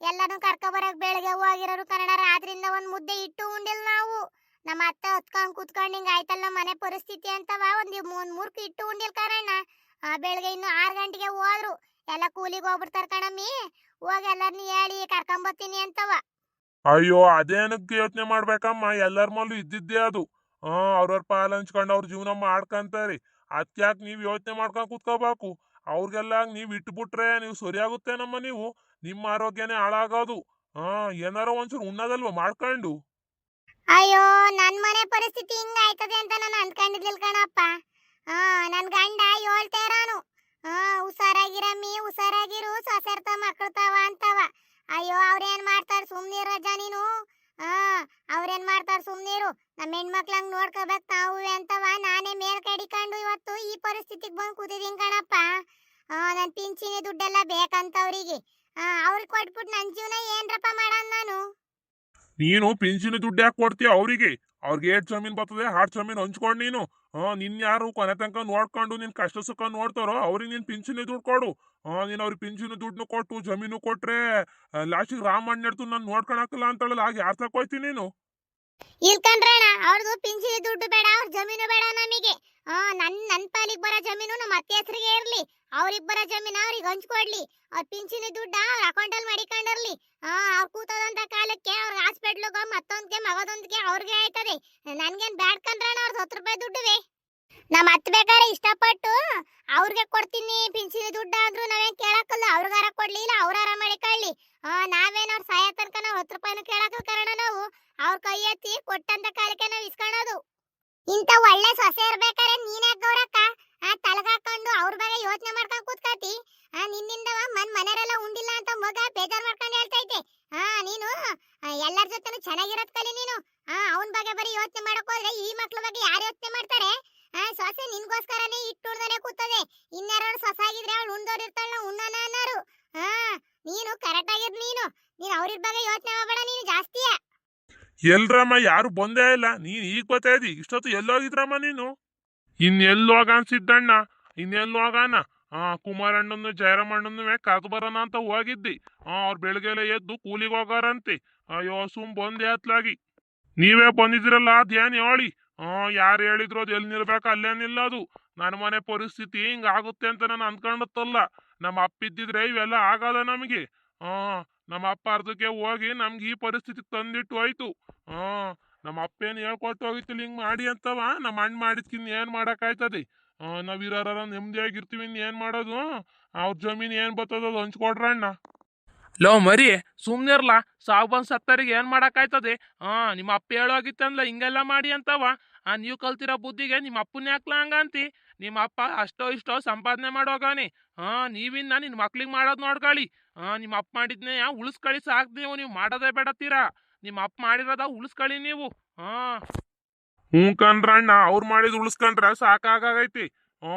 ಎಲ್ಲಾನು ಕರ್ಕೊಬರಕ್ ಬೆಳಗ್ಗೆ ಹೋಗಿರೋರು ಕನ್ನಡ ರಾತ್ರಿಯಿಂದ ಒಂದ್ ಮುದ್ದೆ ಇಟ್ಟು ಉಂಡಿಲ್ ನಾವು. ನಮ್ಮ ಅತ್ತ ಹತ್ಕೊಂಡ್ ಕುತ್ಕೊಂಡ್ ಹಿಂಗ ಆಯ್ತಲ್ಲ ಮನೆ ಪರಿಸ್ಥಿತಿ ಅಂತವ, ಒಂದ್ ಮೂರ್ ಮೂರ್ಕ್ ಇಟ್ಟು ಉಂಡಿಲ್ ಕಣಣ್ಣ ಆ ಬೆಳಗ್ಗೆ ಇನ್ನು ಆರ್ ಗಂಟೆಗೆ ಹೋದ್ರು ಎಲ್ಲ ಕೂಲಿಗೆ ಹೋಗ್ಬಿಡ್ತಾರ ಕಣಮ್ಮಿ. ಹೋಗಿ ಎಲ್ಲಾರ್ನು ಹೇಳಿ ಕರ್ಕೊಂಬತ್ತೀನಿ ಅಂತವ. ಅಯ್ಯೋ, ಅದೇನಕ್ಕೆ ಯೋಚನೆ ಮಾಡ್ಬೇಕಮ್ಮ? ಎಲ್ಲರ ಮೊದಲು ಇದ್ದಿದ್ದೇ ಅದು. ಹಾ, ಅವ್ರವ್ರ ಪಾಲ್ ಹಂಚ್ಕೊಂಡು ಅವ್ರ ಜೀವನ ಮಾಡ್ಕಂತಾರಿ. ಅದ್ಕ್ಯಾಕ್ ನೀವ್ ಯೋಚನೆ ಮಾಡ್ಕೊಂಡ್ ಕುತ್ಕೋಬೇಕು. ಅವ್ರಿಗೆಲ್ಲ ನೀವು ಇಟ್ಬಿಟ್ರೆ ನೀವು ಸರಿಯಾಗುತ್ತೇನಮ್ಮ ನೀವು? ನಿಮ್ಮ ಆರೋಗ್ಯನೇ ಹಾಳಾಗೋದು. ಹಾ ಏನಾರ ಒಂಚೂರು ಉಣ್ಣದಲ್ವ ಮಾಡ್ಕೊಂಡು? ಅಯ್ಯೋ, ನನ್ ಮನೆ ಪರಿಸ್ಥಿತಿ ಹಿಂಗ ಆಯ್ತದೆ ಅಂತ ನಾನು ಅನ್ಕೊಂಡಿರ್ಲಿಲ್ಲ ಕಣಪ್ಪ. ಹಾ ನನ್ ಗಂಡ ಹೇಳ್ತಾ ಇರೋನು. ಹಾ ಹುಷಾರಾಗಿರಮ್ಮಿ ಹುಷಾರಾಗಿರು ಸೊಸೆರ್ತ ಮಕ್ಕಳ್ತಾವ ಅಂತವ. ಅಯ್ಯೋ, ಅವ್ರೇನ್ ಮಾಡ್ತಾರ? ಸುಮ್ನಿರೋ ನೀನು. ಹಾ, ಅವ್ರೇನ್ ಮಾಡ್ತಾರ ಸುಮ್ನಿರು. ನಮ್ಮ ಹೆಣ್ಮಕ್ಳಂಗ್ ನೋಡ್ಕೋಬೇಕು ತಾವು ಅಂತವ ನಾನೇ ಮೇಲ್ ಕಡಿಕೊಂಡು ಇವತ್ತು ಈ ಪರಿಸ್ಥಿತಿಗೆ ಬಂದು ಕೂತಿದೀನಿ ಕಣಪ್ಪ. ನನ್ನ ನನ್ ಪಿಂಚಿನಿ ದುಡ್ಡೆಲ್ಲ ಬೇಕಂತ ಅವ್ರಿಗೆ ಕೊಟ್ಬಿಟ್ಟು ನನ್ನ ಜೀವನ ಏನ್ರಪ್ಪ ಮಾಡೋಣ ನಾನು? ನೀನು ಪಿಂಚಣಿ ದುಡ್ಡು ಯಾಕೆ ಕೊಡ್ತೀಯ ಅವರಿಗೆ? ಅವ್ರಿಗೆ ಏಟ್ ಜಮೀನ್ ಬರ್ತದೆ, ಹಾಟ್ ಜಮೀನ್ ಹಂಚ್ಕೊಂಡು ನೀನು. ಹಾ ನಿನ್ ಯಾರು ಕೊನೆ ತನಕ ನೋಡ್ಕೊಂಡು ನಿನ್ ಕಷ್ಟ ಸುಖ ನೋಡ್ತಾರೋ ಅವ್ರಿಗೆ ನೀನ್ ಪಿಂಚಣಿ ದುಡ್ಡು ಕೊಡು. ಹಾ ನೀನ್ ಅವ್ರಿಗೆ ಪಿಂಚಣಿ ದುಡ್ಡು ಕೊಟ್ಟು, ಜಮೀನು ಕೊಟ್ರೆ ಲಾಸ್ಟಿಗೆ ರಾಮಣ್ಣ ಹಿಡ್ದು ನಾನು ನೋಡ್ಕೊಳಕಲ್ಲ ಅಂತಳಲ್ಲ, ಆಗ ಯಾರ್ ತಕೋಯ್ತಿ ನೀನು? ಇಲ್ಕಂಡ್ರಣ ಅವ್ರದ್ದು ಪಿಂಚಣಿ ದುಡ್ಡು ಬೇಡ, ಅವ್ರ ಜಮೀನು ಬೇಡ ನಮಗೆ. ಆ, ನನ್ ನನ್ ಪಾಲಿಗೆ ಬರೋ ಜಮೀನು ನಮ್ಮ ಅತ್ತೆ ಹೆಸರಿಗೆ ಇರ್ಲಿ. ಅವ್ರಿಗೆ ಬರೋ ಜಮೀನು ಅವ್ರಿಗೆ ಹಂಚ್ಕೊಡ್ಲಿ. ಅವ್ರ ಪಿಂಚಣಿ ದುಡ್ಡ ಅವ್ರ ಅಕೌಂಟಲ್ಲಿ ಮಡಿಕೊಂಡಿರ್ಲಿ. ಆ, ಅವ್ರು ಕೂತದಂತ ಕಾಲಕ್ಕೆ ಅವ್ರ ಹಾಸ್ಪಿಟ್ಲಿಗೆ ಮತ್ತೊಂದ್ಗೆ ಮಗದೊಂದ್ಗೆ ಅವ್ರಿಗೆ ಆಯ್ತದೆ. ನನ್ಗೇನ್ ಬ್ಯಾಡ್ ಕಂಡ್ರಣ ಅವ್ರದ್ದು ಹತ್ತು ರೂಪಾಯಿ ದುಡ್ಡುವೆ. ನಮ್ಮ ಅತ್ತೆ ಬೇಕಾದ್ರೆ ಇಷ್ಟಪಟ್ಟು ಅವ್ರಿಗೆ ಕೊಡ್ತೀನಿ ಪಿಂಚಣಿ ದುಡ್ಡು ಆದ್ರೂ ನಾವೇನ್ ಕೇಳಕ್ಕಲ್ಲ. ಅವ್ರಿಗಾರ ಕೊಡ್ಲಿ ಇಲ್ಲ ಅವ್ರಾರ ಮಡಿಕೊಳ್ಳಿ. ಆ, ನಾವೇನ್ ಅವ್ರ ಸಹಾಯ ತನಕ ನಾವು ಹತ್ತು ರೂಪಾಯಿನ ಕಾರಣ ನಾವು? ಅವ್ರ ಕೈ ಎತ್ತಿ ಕೊಟ್ಟಂತ ಕಾಲಕ್ಕೆ ನಾವು ಇಸ್ಕೊಳ್ಳೋದು ಇಂತ ಒಳ್ಳೆ ಸೊಸೆ ಇರ್ಬೇಕಾದ್ರೆ ನೀನೇ ಗೌರಕ್ಕ? ಆ, ತಲಗಾಕೊಂಡು ಅವ್ರ ಬಗ್ಗೆ ಯೋಚನೆ ಮಾಡ್ಕೊಂಡು ಕೂತ್ಕತಿ? ಆ, ನಿನ್ನಿಂದ ಮನ್ ಮನೆಯವರೆಲ್ಲ ಉಂಡಿಲ್ಲ ಅಂತ ಮಗ ಬೇಜಾರ್ ಮಾಡ್ಕೊಂಡು ಹೇಳ್ತೈತೆ. ಆ, ನೀನು ಎಲ್ಲರ ಜೊತೆನು ಚೆನ್ನಾಗಿರೋದ್ ಕಲಿ ನೀನು. ಆ, ಅವನ ಬಗ್ಗೆ ಬರೀ ಯೋಚನೆ ಮಾಡಕ್ ಹೋದ್ರೆ ಈ ಮಕ್ಳ ಬಗ್ಗೆ ಯಾರು ಯೋಚನೆ ಮಾಡ್ತಾರೆ ಆ ಸೊಸೆ ನಿನ್ಗೋಸ್ಕರನೇ ಇಟ್ಟುಡ್ದಾನೆ ಕೂತದೆ ಇನ್ಯಾರು ಸೊಸೆ ಆಗಿದ್ರೆ ಅವಳು ಉಣ್ದೋರ್ ಇರ್ತಾಳ ಉಣ್ಣನ ಅನ್ನೋರು ಆ ನೀನು ಕರೆಕ್ಟ್ ಆಗಿರ್ ನೀನು ನೀನ್ ಅವ್ರಿರ್ ಬಗ್ಗೆ ಯೋಚನೆ ಮಾಡಬೇಡ ನೀನು ಜಾಸ್ತಿಯಾ ಎಲ್ರಮ್ಮ, ಯಾರು ಬಂದೇ ಇಲ್ಲ. ನೀನ್ ಈಗ ಬರ್ತಾ ಇದ್ದಿ. ಇಷ್ಟೊತ್ತು ಎಲ್ಲೋಗಿದ್ರಮ್ಮ ನೀನು? ಇನ್ನೆಲ್ಲಿ ಹೋಗಾನ್ ಸಿದ್ದಣ್ಣ ಇನ್ನೆಲ್ಲಿ ಹೋಗಾನ ಆ, ಕುಮಾರಣ್ಣನು ಜಯರಾಮಣ್ಣನು ಕರೆದು ಬರೋಣ ಅಂತ ಹೋಗಿದ್ದಿ. ಆ, ಅವ್ರು ಬೆಳಗ್ಗೆಲ್ಲ ಎದ್ದು ಕೂಲಿಗೆ ಹೋಗಾರಂತೆ. ಅಯ್ಯೋ, ಸುಮ್ ಬಂದೆ ಹತ್ಲಾಗಿ ನೀವೇ ಬಂದಿದ್ರಲ್ಲ ಅದೇನು ಹೇಳಿ? ಆ, ಯಾರು ಹೇಳಿದ್ರು ಅದು ಎಲ್ಲಿ ನಿಲ್ಬೇಕು, ಅಲ್ಲೇ ನಿಲ್ಲೋದು. ನನ್ನ ಮನೆ ಪರಿಸ್ಥಿತಿ ಹಿಂಗ್ ಆಗುತ್ತೆ ಅಂತ ನಾನು ಅನ್ಕೊಂಡತ್ತಲ್ಲ ನಮ್ಮ ಅಪ್ಪ ಇದ್ದಿದ್ರೆ ಇವೆಲ್ಲ ಆಗಲ್ಲ ನಮಗೆ. ಆ ನಮ್ಮ ಅಪ್ಪ ಅರ್ಧಕ್ಕೆ ಹೋಗಿ ನಮ್ಗೆ ಈ ಪರಿಸ್ಥಿತಿ ತಂದಿಟ್ಟು ಹೋಯ್ತು. ಹಾ ನಮ್ಮ ಅಪ್ಪ ಏನು ಹೇಳ್ಕೊಟ್ಟು ಹೋಗಿತ್ತಿಲ್ಲ ಹಿಂಗೆ ಮಾಡಿ ಅಂತವ? ನಮ್ಮ ಅಣ್ಣ ಮಾಡಿದ್ಕಿನ್ ಏನು ಮಾಡೋಕ್ಕಾಯ್ತದೆ? ನಾವು ಇರೋರ ನೆಮ್ಮದಿಯಾಗಿರ್ತೀವಿ, ಇನ್ನು ಏನು ಮಾಡೋದು? ಅವ್ರ ಜಮೀನ್ ಏನು ಹಂಚ್ಕೊಡ್ರ ಅಣ್ಣ. ಲೋ, ಮರಿ ಸುಮ್ಮನೆ ಸಾವು ಸಾಬನ್ ಸತ್ತರಿಗೆ ಏನು ಮಾಡೋಕ್ಕಾಯ್ತದೆ? ಹಾಂ ನಿಮ್ಮ ಅಪ್ಪ ಹೇಳೋಗಿತ್ತಂದ್ಲ ಹಿಂಗೆಲ್ಲ ಮಾಡಿ ಅಂತವ? ಆ, ನೀವು ಕಲ್ತಿರೋ ಬುದ್ಧಿಗೆ ನಿಮ್ಮ ಅಪ್ಪನ ಹಾಕ್ಲ ಹಂಗಂತಿ? ನಿಮ್ಮ ಅಪ್ಪ ಅಷ್ಟೋ ಇಷ್ಟೋ ಸಂಪಾದನೆ ಮಾಡೋಗಾನಿ ಹಾ ನೀವಿನ್ನ ನಿನ್ನ ಮಕ್ಳಿಗೆ ಮಾಡೋದು ನೋಡ್ಕೊಳ್ಳಿ. ಹಾ ನಿಮ್ಮ ಅಪ್ಪ ಮಾಡಿದ್ನೇ ಉಳಿಸ್ಕೊಳ್ಳಿ ಸಾಕ್ ನೀವು ನೀವು ಮಾಡೋದೇ ಬೇಡತ್ತೀರಾ ನಿಮ್ಮ ಅಪ್ಪ ಮಾಡಿರೋದ ಉಳಿಸ್ಕೊಳ್ಳಿ ನೀವು. ಹಾ ಹ್ಞೂ ಕಣ್ರಣ್ಣ, ಅವ್ರು ಮಾಡಿದ್ ಉಳಿಸ್ಕೊಂಡ್ರೆ ಸಾಕಾಗೈತಿ ಹಾ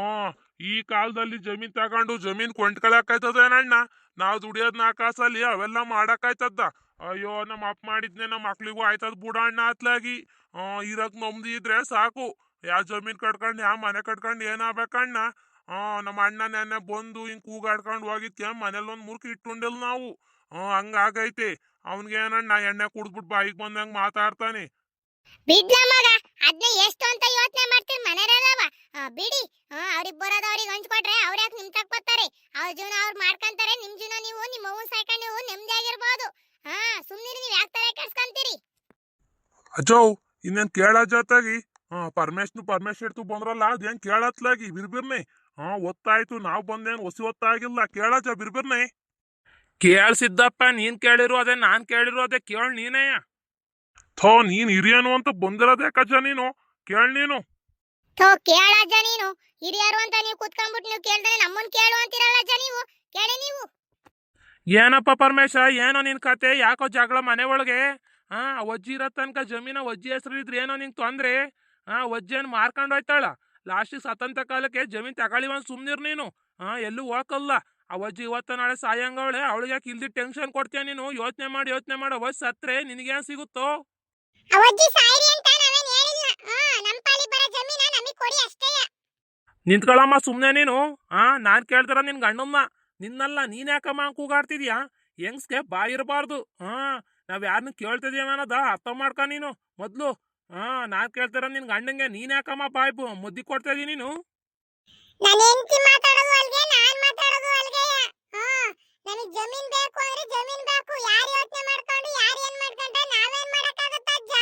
ಈ ಕಾಲದಲ್ಲಿ ಜಮೀನ್ ತಗೊಂಡು ಜಮೀನ್ ಕೊಂಡ್ಕೊಳಕಾಯ್ತದೇನಣ್ಣ ನಾವು ದುಡಿಯೋದ್ ನಾಲ್ಕಾಸಲ್ಲಿ ಅವೆಲ್ಲ ಮಾಡಕ್ಕಾಯ್ತದ ಅಯ್ಯೋ, ನಮ್ಮ ಅಪ್ಪ ಮಾಡಿದ್ನೆ ನಮ್ಮ ಮಕ್ಳಿಗೂ ಆಯ್ತದ ಬುಡ ಅಣ್ಣ ಅತ್ಲಾಗಿ. ಹ್ಞೂ ಇರಕ್ ನಮ್ದಿ ಇದ್ರೆ ಸಾಕು. ಯಾವ ಜಮೀನ್ ಕಟ್ಕೊಂಡು ಯಾವ ಮನೆ ಕಟ್ಕೊಂಡು ಏನಾಗ್ಬೇಕಣ್ಣ? ಹ್ಞೂ ನಮ್ಮ ಅಣ್ಣ ನೆನ್ನೆ ಬಂದು ಹಿಂಗೆ ಕೂಗಾಡ್ಕೊಂಡು ಹೋಗಿದ್ಕೆ ಮನೇಲಿ ಒಂದ್ ಮುರ್ಕ್ ಇಟ್ಟುಂಡಿಲ್ ನಾವು. ಹ್ಞೂ ಹಂಗಾಗೈತೆ ಏನಣ್ಣ ಎಣ್ಣೆ ಕುಡಿದ್ಬಿಟ್ಟು ಬಾಯಿಗೆ ಬಂದಂಗೆ ಮಾತಾಡ್ತಾನೆ. ಬಿಡ್ಲ ಮಗ ಅದ್ನ ಎಷ್ಟು ಅಂತ ಯೋಚನೆ ಮಾಡ್ತೀರಿ ಮನೆಯಲ್ಲವ ಬಿಡಿ. ಅವ್ರಿಗೆ ಬರೋದು ಅವ್ರಿಗೆ ಹಂಚ್ಕೊಟ್ರೆ ಅವ್ರ ಯಾಕೆ ನಿಮ್ ತಕ್ ಬರ್ತಾರೆ? ಅವ್ರ ಜೀವನ ಅವ್ರು ಮಾಡ್ಕೊಂತಾರೆ ನಿಮ್ ಜೀವನ ನೀವು ನಿಮ್ಮ ಅವ್ವನ್ ಸಾಯ್ಕೊಂಡು ನೀವು ನೆಮ್ಮದಿಯಾಗಿರ್ಬೋದು ಹಾ ಸುಮ್ಮನೆ ನೀವು ಯಾಕೆ ತಲೆ ಕೆಡ್ಸ್ಕೊಂತೀರಿ? ಅಜೋ ಇನ್ನೇನ್ ಕೇಳ ಜೊತೆಗಿ ಹಾ ಪರಮೇಶ್ನು ಪರಮೇಶ್ ಇಡ್ತು ಬಂದ್ರಲ್ಲ ಅದೇನ್ ಕೇಳತ್ಲಾಗಿ ಬಿರ್ಬಿರ್ನೆ. ಹಾ ಒತ್ತಾಯ್ತು ನಾವು ಬಂದೇನು ಹೊಸಿ ಒತ್ತಾಗಿಲ್ಲ. ಕೇಳಜ ಬಿರ್ಬಿರ್ನೆ. ಕೇಳ್ಸಿದ್ದಪ್ಪ ನೀನ್ ಕೇಳಿರೋ ಅದೇ ನಾನ್ ಕೇಳಿರೋ ಅದೇ ಕೇಳ ನೀನೇಯ ಥೋ ನೀನ್ ಹಿರಿಯನು ಅಂತ ಬಂದಿರೋದೇ ಕಜ ನೀನು. ಕೇಳ ನೀನು. ಥೋ ಕೇಳಾಜ ನೀನು. ಹಿರಿಯರು ಅಂತ ನೀವು ಕುತ್ಕೊಂಡ್ಬಿಟ್ಟು ನೀವು ಕೇಳಿದ್ರೆ ನಮ್ಮನ್ ಕೇಳು ಅಂತೀರಲ್ಲ ನೀವು? ಕೇಳಿ ನೀವು. ಏನಪ್ಪ ಪರಮೇಶ ಏನೋ ನಿನ್ ಕತೆ? ಯಾಕೋ ಜಗಳ ಮನೆ ಒಳಗೆ? ಹಾ ಒಜ್ಜಿ ಇರೋ ತನಕ ಜಮೀನ ಒಜ್ಜಿ ಹೆಸರು ಇದ್ರೆ ಏನೋ ನಿಂಗೆ ತೊಂದ್ರೆ? ಹಾ ಅಜ್ಜಿಯನ್ನು ಮಾರ್ಕೊಂಡು ಹೋಯ್ತಾಳ. ಲಾಸ್ಟಿಗೆ ಸ್ವಾತಂತ್ರ್ಯ ಕಾಲಕ್ಕೆ ಜಮೀನ್ ತಗೊಳ್ಳಿ ಸುಮ್ಮನಿರು ಸುಮ್ನಿರ್ ನೀನು. ಹಾ ಎಲ್ಲೂ ಹೋಗಲ್ಲ ಅವಜ್ಜಿ ಇವತ್ತ ನಾಳೆ ಸಾಯಂಗವಳೆ ಅವಳಿಗೆ ಯಾಕೆ ಇಲ್ದಿ ಟೆನ್ಷನ್ ಕೊಡ್ತೀಯ ನೀನು? ಯೋಚನೆ ಮಾಡಿ ಯೋಚನೆ ಮಾಡಿ. ಅವಜ್ ಸತ್ರೆ ನಿನಗೇನು ಸಿಗುತ್ತೋ? ಅವಜ್ಜಿ ಸಾಯಿರಿ ಅಂತ ನಾವೇನ್ ಹೇಳಿಲ್ಲ. ಹಾ ನಮ್ ಪಾಲಿ ಬರೋ ಜಮೀನ ನಮಗೆ ಕೊಡಿ ಅಷ್ಟೇ. ನಿಂತ್ಕೊಳ್ಳಮ್ಮ ಸುಮ್ನೆ ನೀನು. ಹಾ ನಾನು ಕೇಳ್ತಾರ ನಿನ್ ಗಂಡಮ್ಮ ನಿನ್ನಲ್ಲ ನೀನ್ ಯಾಕಮ್ಮ ಕೂಗಾಡ್ತಿದ್ಯಾ? ಹೆಂಗ್ಸ್ಗೆ ಬಾಯಿರಬಾರ್ದು ಹಾ ನಾವ್ ಯಾರನ್ನ ಕೇಳ್ತಿದೀವ ಅನ್ನೋದ ಅರ್ಥ ಮಾಡ್ಕ ನೀನು. ಮೊದ್ಲು ಹಾ ನಾ ಕೇಳ್ತಾರ ನಿನ್ ಗಂಡಂಗೆ ನೀನ್ ಯಾಕಮ್ಮ ಬಾಯ್ ಬು- ಮುದ್ದಿ ಕೊಡ್ತಾ ಇದೀನಿ ನೀನು? ನನ್ನ ಹೆಂಡತಿ ಮಾತಾಡೋದು ಅಲ್ಗೆ ನಾನ್ ಮಾತಾಡೋದು ಅಲ್ಗೆ. ಹಾ ನನಗೆ ಜಮೀನ್ ಬೇಕು ಅಂದ್ರೆ ಜಮೀನ್ ಬೇಕು. ಯಾರು ಯೋಚನೆ ಮಾಡ್ಕೊಂಡು ಯಾರು ಏನ್ ಮಾಡ್ಕೊಂಡ್ರೆ ನಾವೇನ್ ಮಾಡಕ್ಕಾಗತ್ತ ಅಜ್ಜ?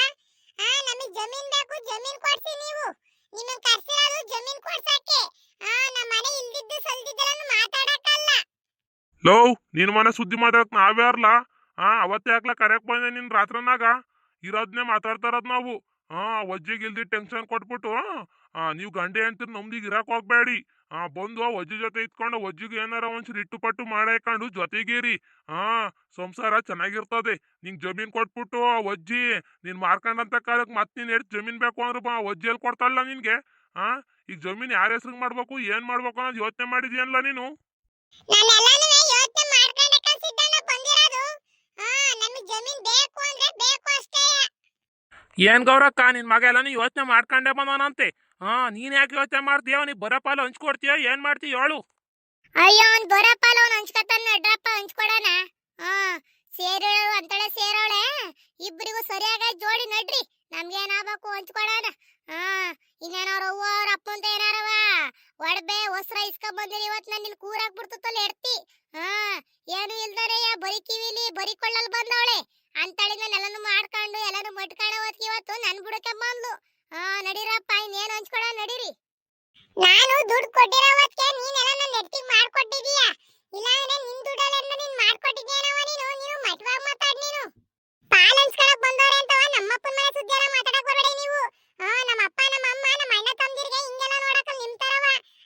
ಹಾ ನಮಗೆ ಜಮೀನ್ ಬೇಕು ಜಮೀನ್ ಕೊಡ್ಸಿ ನೀವು. ನಿಮ್ಮನ್ ಕರ್ಸಿರೋದು ಜಮೀನ್ ಕೊಡ್ಸಕ್ಕೆ. ಹಾ ನಮ್ಮ ಮನೆ ಇಲ್ದಿದ್ದು ಸಲ್ದಿದ್ದೆಲ್ಲ ಮಾತಾಡಕ್ಕಲ್ಲ. ಲೋ ನಿನ್ ಮನೆ ಸುದ್ದಿ ಮಾತಾಡಕ್ ನಾವ್ಯಾರ್ಲ? ಹಾ ಅವತ್ತೇ ಹಾಕ್ಲ ಕರೆಕ್ ಬಂದೆ ನಿನ್ ರಾತ್ರನಾಗ? ಇರೋದ್ನೇ ಮಾತಾಡ್ತಾರದ್ ನಾವು. ಹಾ ವಜ್ಜಿಗೆ ಇಲ್ದಿ ಟೆನ್ಷನ್ ಕೊಟ್ಬಿಟ್ಟು, ಆ ನೀವು ಗಂಡೆ ಅಂತ ನಮ್ದಿಗೆ ಇರಕ್ ಹೋಗ್ಬೇಡಿ. ಆ, ಬಂದು ಆ ವಜ್ಜಿ ಜೊತೆ ಇತ್ಕೊಂಡು ವಜ್ಜಿಗೆ ಏನಾರ ಒಂಚೂರು ಇಟ್ಟು ಪಟ್ಟು ಮಾಡಾಕೊಂಡು ಜೊತೆಗೀರಿ. ಹಾ ಸಂಸಾರ ಚೆನ್ನಾಗಿರ್ತದೆ. ನಿಂಗೆ ಜಮೀನ್ ಕೊಟ್ಬಿಟ್ಟು ಆ ವಜ್ಜಿ, ನೀನ್ ಮಾರ್ಕೊಂಡಂತ ಕಾಲಕ್ಕೆ ಮತ್ ನೀನ್ ಎಷ್ಟು ಜಮೀನ್ ಬೇಕು ಅಂದ್ರೆ ಬಾ ವಜ್ಜಿಯಲ್ಲಿ ಕೊಡ್ತಾಳಲ್ಲ ನಿನ್ಗೆ. ಹಾ ಈಗ ಜಮೀನ್ ಯಾರ ಹೆಸ್ರಿಗೆ ಮಾಡ್ಬೇಕು, ಏನ್ ಮಾಡ್ಬೇಕು ಅನ್ನೋದು ಯೋಚನೆ ಮಾಡಿದ್ಯಲ್ಲ ನೀನು? ಏನ್ ಗೌರಕ್ಕ ನಿನ್ ಮಗ ಎಲ್ಲಾನು ಯೋಚನೆ ಮಾಡ್ಕೊಂಡೆ ಬಂದವನಂತೆ. ಹಾ, ನೀನ್ ಯಾಕೆ ಯೋಚನೆ ಮಾಡ್ತೀಯ? ನೀ ಬರೋ ಪಾಲು ಹಂಚ್ಕೊಡ್ತೀಯ? ಏನ್ ಮಾಡ್ತೀಯ ಹೇಳು. ಅಯ್ಯೋ, ಅವ್ನ್ ಬರಪಾಲ ಅವ್ನು ಹಂಚ್ಕೊತಾನ, ನಡ್ರಪ್ಪ, ಹಂಚ್ಕೊಡೋಣ. ಹಾ, ಸೇರೋಳು, ಅಂತಳೆ ಸೇರೋಳೆ. ಇಬ್ಬರಿಗೂ ಸರಿಯಾಗಿ ಜೋಡಿ ನಡ್ರಿ. ನಮ್ಗೇನಾಗಬೇಕು ಹಂಚ್ಕೊಡೋಣ. ಹಾ, ಇನ್ನೇನಾರ ಅವ್ವ, ಅವ್ರ ಅಪ್ಪ ಅಂತ ಏನಾರವ? ಒಡಬೆ ಹೊಸ್ರ ಇಸ್ಕೊಂಡ್ ಬಂದಿರಿ ಇವತ್ತು ನಾನು ನಿನ್ ಕೂರಾಕ್ ಬಿಡ್ತಲ್ಲ ಎಡ್ತಿ. ಹಾ, ಏನು ಇಲ್ದಾರೆ ಬರಿ ಕೊಳ್ಳಲ್ ಬಂದವಳೆ. ಅಂತಳಿ ನಾನು ಎಲ್ಲಾನು ಮಾಡ್ಕೊಂಡು ಎಲ್ಲಾನು ಮಟ್ಕೊಂಡ ಹೋದ್ಕಿ ಇವತ್ತು ನನ್ ಬುಡಕ್ಕೆ ಬಂದ್ಲು. ಆ, ನಡೀರಪ್ಪ, ಇನ್ನೇನು ಹಂಚ್ಕೊಡ ನಡೀರಿ. ನಾನು ದುಡ್ಡು ಕೊಟ್ಟಿರೋ ಹೊತ್ತಿಗೆ ನೀನೆಲ್ಲ ನನ್ನ ನೆಟ್ಟಿಗೆ ಮಾಡ್ಕೊಟ್ಟಿದೀಯ? ಇಲ್ಲಾಂದ್ರೆ ನಿನ್ ದುಡ್ಡಲ್ಲೆಲ್ಲ ನೀನ್ ಮಾಡ್ಕೊಟ್ಟಿದ್ಯೇನವ ನೀನು? ನೀವು ಮಟ್ವಾಗ ಮಾತಾಡ್ ನೀನು. ಪಾಲ್ ಹಂಚ್ಕೊಳಕ್ ಬಂದವ್ರೆ ಅಂತವ ನಮ್ಮಪ್ಪನ ಮನೆ ಸುದ್ದಿ ಎಲ್ಲ ಮಾತಾಡಕ್ ಬರಬೇಡಿ ನೀವು. ಆ, ನಮ್ಮ ಅಪ್ಪ, ನಮ್ಮ ಅಮ್ಮ, ನಮ್ಮ ಅಣ್ಣ ತಮ್ದಿರ್ಗೆ ಹಿಂಗೆಲ್ಲ ನೋಡಕ ನಿಮ್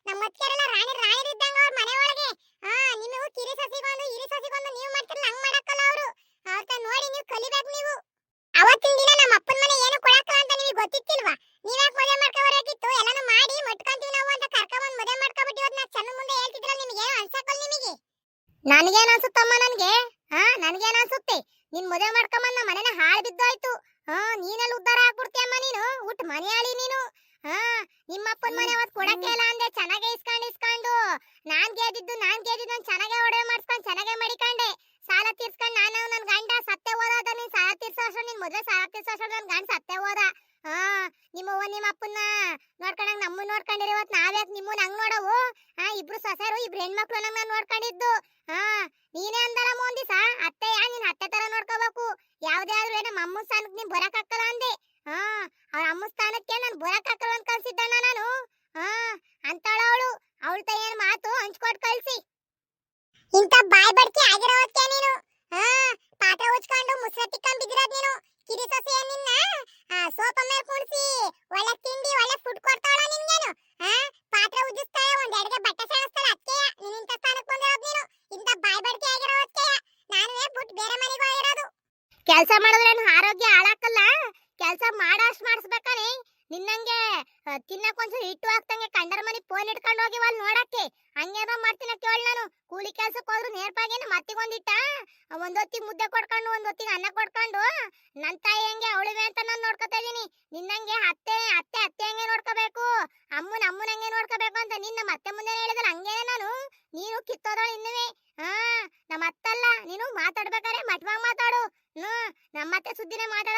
ನಮ್ಮ ಅತ್ತಿಗೆಲ್ಲ ರಾಣಿ ರಾಣಿ ಇದ್ದಂಗ ಅವ್ರ ಮನೆ ಒಳಗೆ. ಆ, ನಿಮಗೂ ಕಿರಿ ಸಸಿಗೊಂದು ಇರಿ ಸಸಿಗೊಂದು ನೀವು ಮಾಡ್ತಿರಲ್ಲ ನನಗೇನು ನನಗೆ ಹಾ ನನಗೇನು ಅನ್ಸುತ್ತೆ ನಿನ್ ಮದುವೆ ಮಾಡ್ಕೊಂಬಂದ್ ನಮ್ಮ ಮನೆನ ಹಾಳು ಬಿದ್ದೋಯ್ತು ಹಾ ನೀನೆಲ್ಲ ಉದ್ಧಾರ ಆಗ್ಬಿಡ್ತೀಯಮ್ಮ ನೀನು ಉಟ್ ಮನೆ ಆಳಿ ನೀನು ಹಾ ನಿಮ್ಮಪ್ಪನ ಮನೆ ಅವತ್ತು ಕೊಡಕ್ಕೆ ಇಲ್ಲ ಅಂದೆ ಚೆನ್ನಾಗೆ ಇಸ್ಕೊಂಡು ಇಸ್ಕೊಂಡು ನಾನ್ ಗೆದ್ದಿದ್ದು ನಾನ್ ಗೆದ್ದಿದ್ದು ನಾನ್ ಚೆನ್ನಾಗೆ ಒಡವೆ ಮಾಡಿಸ್ಕೊಂಡು ಚೆನ್ನಾಗೆ ಮಡಿಕೊಂಡೆ ಸಾಲ ತೀರ್ಸ್ಕೊಂಡು ನಾನು ನನ್ ಗಂಡ ಸತ್ತೆ ಹೋದ ನೀನ್ ಸಾಲ ತೀರ್ಸೋಷ್ಟು ನಿನ್ ಮದುವೆ ಸಾಲ ತೀರ್ಸೋಷ್ಟು ನನ್ ಗಂಡ ಸತ್ತೆ ಹೋದ ಹಾ ನಿಮ್ಮವ್ವ ನಿಮ್ಮ ಅಪ್ಪನ್ನ ನೋಡ್ಕೊಂಡಂಗ್ ನಮ್ಮನ್ನ ನೋಡ್ಕೊಂಡಿರಿ ಇವತ್ತು ನಾವ್ಯಾಕ್ ನಿಮ್ಮನ್ನ ಹಂಗ್ ನೋಡವು ಹಾ ಇಬ್ರು ಸೊಸೆರು ಇಬ್ರು ಹೆಣ್ಮಕ್ಳು ನಂಗ್ ನಾನ್ ನೋಡ್ಕೊಂಡಿದ್ದು ಹಾ ನೀನೇ ಅಂದಲ್ಲ ಒಂದ್ ದಿವಸ ಅತ್ತೆ ಯಾ ನೀನ್ ಅತ್ತೆ ತರ ನೋಡ್ಕೋಬೇಕು ಯಾವ್ದೇ ಆದ್ರೂ ನಮ್ಮ ಅಮ್ಮ ಸ್ಥಾನಕ್ಕೆ ನೀನ್ ಬರಕಾಗಲ್ಲ ಅಂದೆ ಹಾ ಅವ್ರ ಅಮ್ಮ ಸ್ಥಾನಕ್ಕೆ ನಾನ್ ಬರಕಾಗಲ್ಲ ಅಂತ ಕಳ್ಸಿದ್ದಣ್ಣ ನಾನು ಹಾ ಅಂತಾಳ ಅವಳು ಅವಳ ಏನ್ ಮಾತು ಹಂಚ್ಕೊಟ್ ಕಳ್ಸಿ ಇಂತ ಬಾಯ್ ಬಡ್ಕಿ ಆಗಿರೋ ಹೊತ್ತಿಗೆ ನೀನು ಹಾ ಪಾತ್ರೆ ಉಚ್ಕೊಂಡು ಮುಸ್ರೆ ತಿಕ್ಕಂಡ್ ಬಿದ್ದಿರೋದ್ ನೀನು ಕಿರಿ ಸೊಸೆಯ ನಿನ್ನ ಆ, ಸೋಫಾ ಮೇಲೆ ಕುಣಿಸಿ ಒಳ್ಳೆ ತಿಂಡಿ ಒಳ್ಳೆ ಫುಡ್ ಕೊಡ್ತಾಳ ನಿನ್ಗೇನು ಆ ಪಾತ್ರೆ ಉಜ್ಜಿಸ್ತಾಳೆ ಒಂದ್ ಎಡ್ಗೆ ಬಟ್ಟೆ ಸೆಣಸ್ತಾಳೆ ಅದಕ್ಕೆ ನೀನ್ ಇಂಥ ಸ್ಥಾನಕ್ಕೆ ಬಂದಿರೋದು ನೀನು ಇಂಥ ಬಾಯ್ ಬಡ್ಕೆ ಆಗಿರೋ ಹೊತ್ತಿಗೆ ನಾನುವೇ ಬಿಟ್ಟು ಬೇರೆ ಮನೆಗೆ ಹೋಗಿರೋದು ಕೆಲಸ ಮಾಡಿದ್ರೆ ಆರೋಗ್ಯ ಹಾಳಾಕಲ್ಲ ಕೆಲಸ ಮಾಡಾಷ್ಟು ಮಾಡಿಸ್ಬೇಕಾನೆ ನಿನ್ನಂಗೆ ಆ, ತಿನ್ನಕ್ ಒಂದ್ಸಲ ಹಿಟ್ಟು ಹಾಕ್ತಂಗೆ ಕಂಡರ ಮನೆ ಫೋನ್ ಇಟ್ಕೊಂಡು ಹೋಗಿವ ಅಲ್ಲಿ ನೋಡಕ್ಕೆ ಹಂಗೇನೋ ಮಾಡ್ತೀನ ಕೇಳ್ ನಾನು ಕೂಲಿ ಕೆಲ್ಸಕ್ಕೆ ಹೋದ್ರು ನೇರ್ಪಾಗೇನು ಮತ್ತಿಗೊಂದಿಟ್ಟ ಒಂದೊತ್ತಿಗೆ ಮುದ್ದೆ ಕೊಡ್ಕೊಂಡು ಒಂದೊತ್ತಿಗೆ ಅನ್ನ ಕೊಡ್ಕೊಂಡು ನನ್ ತಾಯಿ ಹೆಂಗೆ ಅವಳಿವೆ ಅಂತ ನಾನು ನೋಡ್ಕೊತಾ ಇದೀನಿ ನಿನ್ನಂಗೆ ಅತ್ತೆ ಅತ್ತೆ ಅತ್ತೆ ಹಂಗೆ ನೋಡ್ಕೋಬೇಕು ಅಮ್ಮನ ಅಮ್ಮನ ಹಂಗೆ ನೋಡ್ಕೋಬೇಕು ಅಂತ ನಿನ್ನ ಮತ್ತೆ ಮುಂದೆ ಹೇಳಿದ್ರೆ ಹಂಗೇನೆ ನಾನು ನೀನು ಕಿತ್ತೋದಳು ಇನ್ನುವೆ ಹಾ ನಮ್ಮ ಅತ್ತಲ್ಲ ನೀನು ಮಾತಾಡ್ಬೇಕಾರೆ ಮಟ್ವಾಗ ಮಾತಾಡು ನಮ್ಮತ್ತೆ ಸುದ್ದಿನೇ ಮಾತಾಡಕ್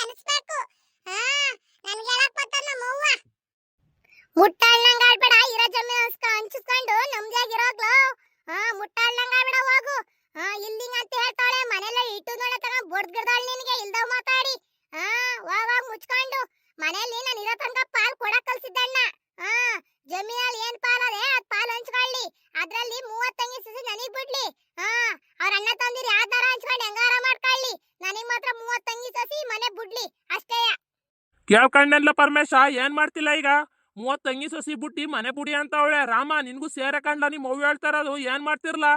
ನಮ್ಮ ಅವ್ವಂಗೆ ಹಂಗ್ ಅನ್ಸ್ಬೇಕು ಹಾ ನನ್ಗೆ ಹೇಳಕ್ ಬರ್ತದ ನಮ್ಮ ಅವ್ವ ಮುಟ್ಟಾಳ್ನಂಗ ಆಡ್ಬೇಡ ಇರೋ ಜಮೀನು ಹಂಚ್ಕ ಹಂಚಿಸ್ಕೊಂಡು ನಮ್ದಿಯಾಗಿರೋಗ್ಲು ಹಾ ಮುಟ್ಟಾಳ್ನಂಗ ಆಡ್ಬೇಡ ಹೋಗು ಹಾ ಇಲ್ಲಿಂಗ್ ಅಂತ ಹೇಳ್ತಾಳೆ ಮನೆಲ್ಲ ಇಟ್ಟು ನೋಡ ತಗೊಂಡ್ ಬಡ್ಗಿಡ್ದಾಳ್ ನಿನಗೆ ಇಲ್ದವ್ ಮಾತಾಡಿ ಹಾ ಹೋಗ ಮುಚ್ಕೊಂಡು ಮನೆಯಲ್ಲಿ ನಾನು ಇರೋ ತನಕ ಪಾಲ್ ಕೊಡಕ್ ಕಲ್ಸಿದ್ದಣ್ಣ ಹಾ ಜಮೀನಲ್ಲಿ ಏನ್ ಪಾಲ್ ಅದೇ ಅದ್ ಪಾಲ್ ಹಂಚ್ಕೊಳ್ಳಿ ಅದ್ರಲ್ಲಿ ಮೂವತ್ತಂಗಿ ಸಸಿ ನನಗ್ ಬಿಡ್ಲಿ ಹಾ ಅವ್ರ ಅಣ್ಣ ತಂದಿರಿ ಯಾವ್ದಾರ ಹಂಚ್ಕೊಂಡು ಹೆಂಗಾರ ಮಾಡ್ಕೊಳ್ಳಿ ನನಗ್ ಮಾತ್ರ ಮೂವತ್ತಂಗಿ ಸಸಿ ಮನೆ ಬಿಡ್ಲಿ ಅಷ್ಟೇ ಕೇಳ್ಕೊಂಡೆಲ್ಲ ಪರಮೇಶ, ಏನ್ ಮಾಡ್ತಿಲ್ಲ ಈಗ? ಮೂವತ್ ತಂಗಿ ಸೊಸಿ ಬುಟ್ಟಿ, ಮನೆ ಬುಡಿ ಅಂತ ಅವಳೆ. ರಾಮ, ನಿನ್ಗೂ ಸೇರೆ ಕಂಡ ನಿಮ್ ಅವ್ವ ಹೇಳ್ತಾರದು ಏನ್ ಮಾಡ್ತಿರ್ಲ?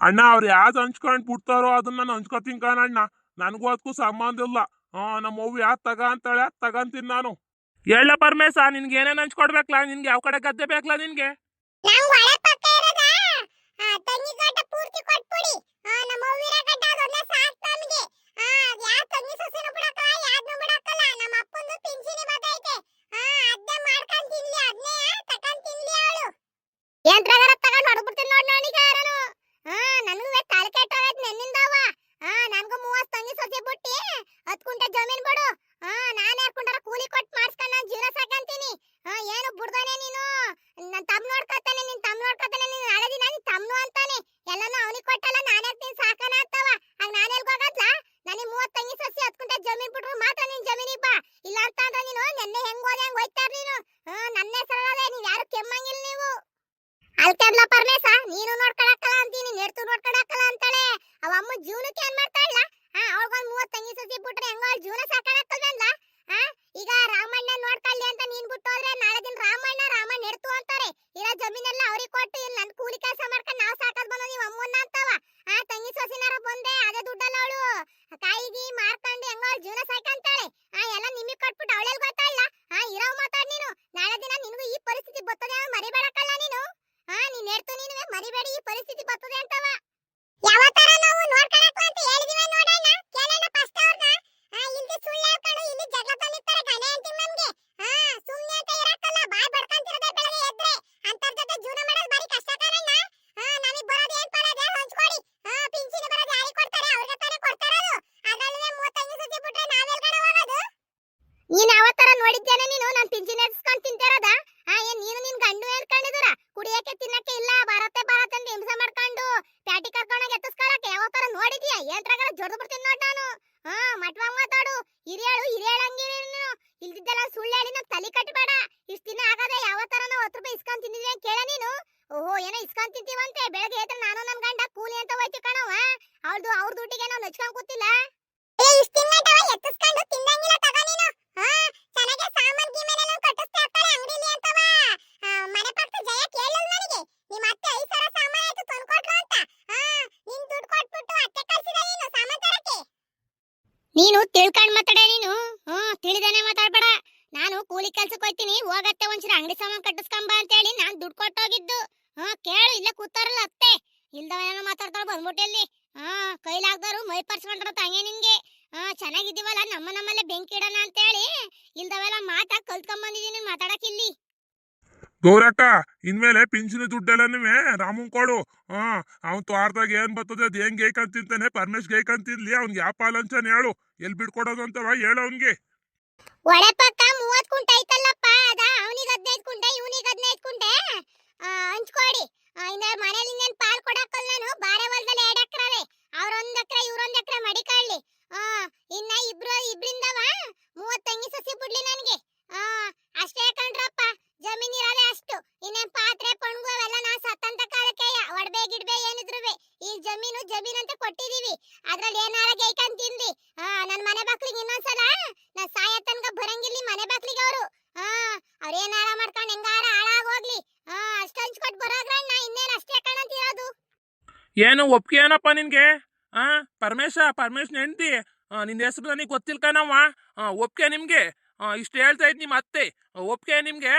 ಅಣ್ಣ, ಅವ್ರು ಯಾವ್ದು ಹಂಚ್ಕೊಂಡ್ ಬಿಡ್ತಾರೋ ಅದನ್ನ ನಾನು ಹಂಚ್ಕೊತೀನಿ ಕಾಣಣ್ಣ ನನಗೂ ಅದಕ್ಕೂ ಸಂಬಂಧ ಇಲ್ಲ. ಹಾ ನಮ್ಮ ಅವ್ವ ಯಾವ್ದು ತಗ ಅಂತಾಳೆ ಅದ್ ತಗಂತೀನಿ ನಾನು. ಹೇಳ ಪರಮೇಶ, ನಿನ್ಗೆ ಏನೇನು ಹಂಚ್ಕೊಡ್ಬೇಕಲ್ಲ ನಿನ್ಗೆ ಯಾವ ಕಡೆ ಗದ್ದೆ ಬೇಕಲ್ಲ ನಿನ್ಗೆ? ನಾವು ಮಕ್ಕಂದು ತಿನ್ಸಿನಿ ಬದೈತೆ ಆ ಮಾಡ್ಕೊಂಡ್ ತಿನ್ಲಿ ಅದ್ನೇ ತಕೊಂಡ್ ತಿನ್ಲಿ ಅವಳು ಏನ್ರಾಗರ ತಗೊಂಡ್ ಹೊಡ್ಬಿಡ್ತೀನಿ ನೋಡ್ ನೋಡಿಗ ಯಾರನು ಆ ನನಗೂ ತಾಳೆ ಕೆಟ್ಟೋಗೈತೆ ನೆನ್ನಿಂದವ ಹಾ ನನಗೂ ಮೂವತ್ ತಂಗಿ ಸೊಸೆ ಬಿಟ್ಟಿ ಹತ್ತು ಕುಂಟೆ ಜಮೀನ್ ಬಿಡು ಆ ನಾನು ಯಾರ್ಕೊಂಡಾರ ಕೂಲಿ ಕೊಟ್ಟು ಮಾಡಿಸ್ಕೊಂಡು ನಾನು ಜೀವನ ಸಾಕಂತೀನಿ ಆ ಏನು ಬಿಡ್ದಾನೆ ನೀನು ನನ್ನ ತಮ್ಮ ನೋಡ್ಕೊತಾನೆ ನಿನ್ನ ತಮ್ಮ ನೋಡ್ಕೊತಾನೆ ನೀನು ನಾಳೆ ದಿನ ತಮ್ಮನು ಅಂತಾನೆ ಎಲ್ಲನೂ ಅವನಿಗೆ ಕೊಟ್ಟಲ್ಲ ನಾನು ಯಾಕೆ ನೀನು ಸಾಕನ ಅಂತವ ಆಗ ನಾನು ಎಲ್ಗೋಗತ್ಲಾ ನನಗೆ ಮೂವತ್ತು ತಂಗಿ ಸಸಿ ಹತ್ತು ಜಮೀನ್ ಬಿಟ್ರು ಮಾತ್ರ ನಿನ್ ಜಮೀನಿಪ್ಪ ಇಲ್ಲ ಅಂತ ಅಂದ್ರೆ ನೀನು ನೆನ್ನೆ ಹೆಂಗ್ ಹೋದೆ ಹೆಂಗ್ ಹೋಯ್ತಾರ ನೀನು. ನನ್ನ ನನ್ನೇ ಸರಳದೆ ನೀವ್ ಯಾರು ಕೆಮ್ಮಂಗಿಲ್ಲ ನೀವು. ಅಲ್ಕೆಲ್ಲ ಪರಮೇಶ, ನೀನು ನೋಡ್ಕೊಳಕ್ಕಲ್ಲ ಅಂತೀನಿ ನೆಡ್ತು ನೋಡ್ಕೊಳಕ್ಕಲ್ಲ ಅಂತಾಳೆ. ಅವ ಅಮ್ಮ ಜೀವನಕ್ಕೆ ಏನ್ ಮಾಡ್ತಾಳ ಹಾ, ಅವಳಗೊಂದು ಮೂವತ್ತು ತಂಗಿ ಸಸಿ ಬಿಟ್ರೆ ಹೆಂಗೋ ಅವ್ಳ ಜೀವನ ಸಾಕಾಗಕ್ಕಲ್ಲ ಈಗ ರಾಮ ತಿಳಿದಾನೆ ಮಾತಾಡ್ಬೇಡ. ನಾನು ಕೂಲಿ ಕೆಲ್ಸಕ್ಕೆ ಹೋಗ್ತೀನಿ ಹೋಗತ್ತೆ ಒಂಚೂರು ಅಂಗಡಿ ಸಾಮಾನು ಕಟ್ಟಿಸ್ಕೊಂಬ ಅಂತೇಳಿ ನಾನ್ ದುಡ್ಡು ಕೊಟ್ಟೋಗಿದ್ದು. ಹಾ, ಕೇಳು, ಇಲ್ಲ ಕೂತಾರಲ್ಲ ಅತ್ತೆ. ಇಲ್ದವನೇನೋ ಮಾತಾಡ್ತಾಳೆ ಬಂದ್ಬಿಟ್ಟಲ್ಲಿ? ಹಾ, ಕೈಲಾಗ್ದವ್ರು ಮೈ ಪರ್ಸ್ಕೊಂಡ್ರ ತಂಗೆ ನಿನ್ಗೆ. ಹಾ, ಚೆನ್ನಾಗಿದ್ದೀವಲ್ಲ, ನಮ್ಮ ನಮ್ಮಲ್ಲೇ ಬೆಂಕಿ ಇಡೋಣ ಅಂತೇಳಿ ಇಲ್ದವೆಲ್ಲ ಮಾತಾ ಕಲ್ತ್ಕೊಂಬಂದಿದ್ದೀನಿ ಮಾತಾಡಕ್ ಇಲ್ಲಿ. ಗೌರಕ್ಕ, ಇನ್ಮೇಲೆ ಪಿಂಚಣಿ ದುಡ್ಡೆಲ್ಲನೂ ರಾಮನ್ ಕೊಡು. ಹಾ, ಅವ್ನು ತ್ವಾರ್ದಾಗ ಏನ್ ಬರ್ತದೆ ಅದು ಹೆಂಗ್ ಗೈಕಂತಿಂತಾನೆ ಪರಮೇಶ್ ಗೈಕಂತಿದ್ಲಿ ಅವ್ನ್ ಯಾವ ಪಾಲಂಚನ ಹೇಳು. ಎಲ್ಲಿ ಬಿಟ್ಕೊಡೋದು ಅಂತವ ಹೇಳು ಅವನಿಗೆ. ಒಡೆ ಪಕ್ಕ ಮೂವತ್ತು ಕುಂಟ ಐತಲ್ಲಪ್ಪ, ಅದ ಅವನಿಗೆ ಹದಿನೈದು ಕುಂಟೆ, ಇವನಿಗೆ ಹದಿನೈದು ಕುಂಟೆ. ಹಂಚ್ಕೊಡಿ. ಇನ್ನ ಮನೇಲಿ ಇನ್ನೇನು ಪಾಲ್ ಕೊಡಕ್ಕಲ್ಲ ನಾನು, ಬಾರೆ ಹೊಲದಲ್ಲಿ ಎರಡು ಎಕರೆ ಅವ್ರೊಂದು ಎಕರೆ, ಇವ್ರೊಂದು ಎಕರೆ ಮಡಿಕೊಳ್ಳಿ. ಇನ್ನ ಇಬ್ರು, ಇಬ್ರಿಂದವ ಮೂವತ್ತು ತಂಗಿ ಸಸಿ ಬಿಡ್ಲಿ ನನಗೆ. ಅಷ್ಟೇ ಕಂಡ್ರಪ್ಪ ಜಮೀನಿರೋದೇ ಏನು ಒಪ್ಪಿಗೆ ಏನಪ್ಪ ನಿನಗೆ? ಆ ಪರಮೇಶ್ವ ಪರಮೇಶ್ನ ಹೆಂಡ್ತಿ ನಿನ್ನ ಹೆಸರು ನನಗೆ ಗೊತ್ತಿಲ್ಲ ಕಣವ್ವ ಒಪ್ಪಿಗೆ ನಿಮಗೆ? ಇಷ್ಟು ಹೇಳ್ತಾ ಇದ್ ನಿಮ್ಮ ಅತ್ತೆ. ಒಪ್ಪಿಗೆ ನಿಮಗೆ?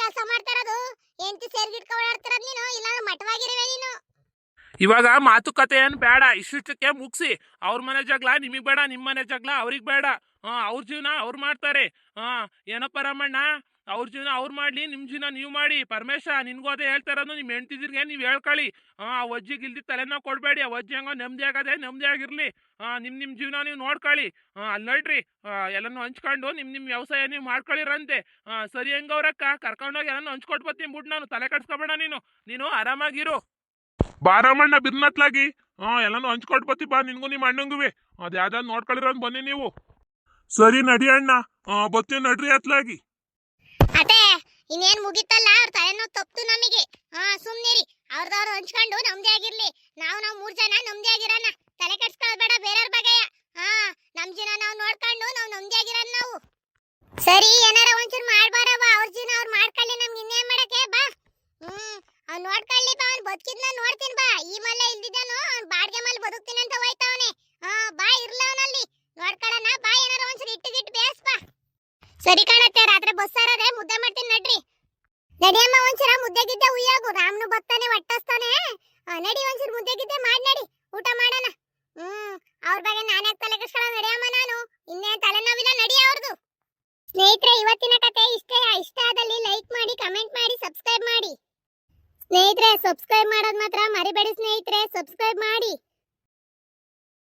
ಕೆಲಸ ಮಾಡ್ತಾರದು. ಎಂತಿ ಸೇರ್ಗಿಟ್ಕ ಓಡಾಡ್ತಿರೋದು ನೀನು ಇಲ್ಲ ಮಠವಾಗಿರುವೆ ನೀನು. ಇವಾಗ ಮಾತುಕತೆ ಏನು ಬೇಡ, ಇಷ್ಟಿಷ್ಟಕ್ಕೆ ಮುಗಿಸಿ. ಅವ್ರ ಮನೆ ಜಗಳ ನಿಮಗೆ ಬೇಡ ನಿಮ್ಮ ಮನೆ ಜಗಳ ಅವ್ರಿಗೆ ಬೇಡ. ಹಾಂ, ಅವ್ರ ಜೀವನ ಅವ್ರು ಮಾಡ್ತಾರೆ. ಹಾಂ ಏನಪ್ಪ ರಾಮಣ್ಣ ಅವ್ರ ಜೀವನ ಅವ್ರು ಮಾಡಲಿ ನಿಮ್ಮ ಜೀವನ ನೀವು ಮಾಡಿ. ಪರಮೇಶ್ವರ, ನಿನ್ಗೂ ಅದೇ ಹೇಳ್ತಾ ಇರೋದು ನಿಮ್ಮ ಹೆಣ್ತಿದ್ರಿಗೆ ನೀವು ಹೇಳ್ಕೊಳ್ಳಿ. ಹಾಂ ಆ ಒಜ್ಜಿಗೆ ಇಲ್ದಿ ತಲೆನೋ ಕೊಡಬೇಡಿ. ಆ ಒಜ್ಜಿ ಹಂಗ ನೆಮ್ಮದಿ ಆಗದೆ ನೆಮ್ಮದಿ ಆಗಿರಲಿ. ಹಾಂ ನಿಮ್ಮ ನಿಮ್ಮ ಜೀವನ ನೀವು ನೋಡ್ಕೊಳ್ಳಿ. ಹಾಂ ಅಲ್ಲಿ ನೋಡ್ರಿ. ಎಲ್ಲನೂ ಹಂಚ್ಕೊಂಡು ನಿಮ್ಮ ನಿಮ್ಮ ವ್ಯವಸಾಯ ನೀವು ಮಾಡ್ಕೊಳ್ಳಿರಂತೆ. ಹಾಂ ಸರಿ ಹೆಂಗವ್ರಕ್ಕ? ಕರ್ಕೊಂಡೋಗಿ ಎಲ್ಲನೂ ಹಂಚ್ಕೊಟ್ಬತ್ತೀನಿ ಬಿಟ್ಟು ನಾನು ತಲೆ ಕಟ್ಸ್ಕೊಬೇಡ ನೀನು. ನೀನು ಆರಾಮಾಗಿರು. ಬಾರಾಮಣ್ಣ ಬಿರ್ನತ್ಲಾಗಿ. ಹಾಂ ಎಲ್ಲನೂ ಹಂಚ್ಕೊಟ್ಬತ್ತಿ ಬಾ. ನಿನ್ಗೂ ನಿಮ್ಮ ಅಣ್ಣಂಗುವೆ. ಅದು ಯಾವ್ದಾದ್ರು ನೋಡ್ಕೊಳ್ಳಿರೋ ಬನ್ನಿ ನೀವು. ಸರಿ ನಡಿ ಅಣ್ಣ. ಹಾಂ ನಡ್ರಿ ಅತ್ಲಾಗಿ. ಇನ್ನೇನ್ ಮುಗಿತಲ್ಲ, ಅವ್ರ ತಲೆನೋ ತಪ್ಪು ನಮಗೆ. ಹಾ ಸುಮ್ನಿರಿ ಅವ್ರದವ್ರು ಹಂಚ್ಕೊಂಡು ನಮ್ದೇ ಆಗಿರ್ಲಿ. ನಾವು ನಾವು ಮೂರ್ ಜನ ನಮ್ದೇ ಆಗಿರೋಣ ತಲೆ ಕೆಡ್ಸ್ಕೊಳ್ಬೇಡ ಬೇರೆಯವ್ರ ಬಗೆಯ. ಹಾ, ನಮ್ ಜೀವನ ನಾವು ನೋಡ್ಕೊಂಡು ನಾವು ನಮ್ದೇ ಆಗಿರೋಣ ನಾವು. ಸರಿ, ಏನಾರ ಒಂಚೂರು ಮಾಡ್ಬಾರವ ಅವ್ರ ಜೀವನ ಅವ್ರು ಮಾಡ್ಕೊಳ್ಳಿ, ನಮ್ಗೆ ಇನ್ನೇನ್ ಮಾಡಕ್ಕೆ? ಬಾ. ಹ್ಮ್, ಅವ್ನು ನೋಡ್ಕೊಳ್ಳಿ ಬಾ. ಅವ್ನ್ ಬದುಕಿದ್ನ ನೋಡ್ತೀನಿ ಬಾ. ಈ ಮಲ್ಲೆ ಇಲ್ದಿದ್ದಾನು ಅವ್ನ್ ಬಾಡ್ಗೆ ಮಲ್ ಬದುಕ್ತೀನಿ ಅಂತ ಹೋಯ್ತವನೆ. ಹಾ, ಬಾ, ಇರ್ಲ ಅವನಲ್ಲಿ. ನೋಡ್ಕೊಳ್ಳೋಣ ಬಾ, ಏನಾರ ಒಂಚೂರು ಇಟ್ಟಿಗಿಟ್ಟು ಬೇಸ್ ಬಾ. ಸರಿ ಕಾಣತ್ತೆ, ರಾತ್ರಿ ಬಸ್ ಸಾರದೆ ಮುದ್ದೆ ಮಾಡ್ತೀನಿ ನಡ್ರಿ. ನಡಿಯಮ್ಮ ಒಂಚೂರ ಮುದ್ದೆ ಗಿದ್ದೆ ಉಯ್ಯಾಗು ರಾಮನು ಬರ್ತಾನೆ ಒಟ್ಟಸ್ತಾನೆ ನಡಿ ಒಂಚೂರು ಮುದ್ದೆ ಗಿದ್ದೆ ಮಾಡಿ ನಡಿ. ಊಟ ಮಾಡೋಣ. ಹ್ಮ್, ಅವ್ರ ಬಗ್ಗೆ ನಾನೇ ತಲೆ ಕೆಡ್ಸ್ಕೊಳ್ಳೋ ನಡಿಯಮ್ಮ ನಾನು. ಇನ್ನೇನ್ ತಲೆನೋವಿಲ್ಲ, ನಡಿ ಅವ್ರದ್ದು ಸ್ನೇಹಿತರೆ, ಇವತ್ತಿನ ಕತೆ ಇಷ್ಟೇ ಇಷ್ಟ ಆದಲ್ಲಿ ಲೈಕ್ ಮಾಡಿ ಕಮೆಂಟ್ ಮಾಡಿ ಸಬ್ಸ್ಕ್ರೈಬ್ ಮಾಡಿ. ಸ್ನೇಹಿತರೆ ಸಬ್ಸ್ಕ್ರೈಬ್ ಮಾಡೋದು ಮಾತ್ರ ಮರಿಬೇಡಿ ಸ್ನೇಹಿತರೆ ಸಬ್ಸ್ಕ್ರೈಬ್ ಮಾಡಿ.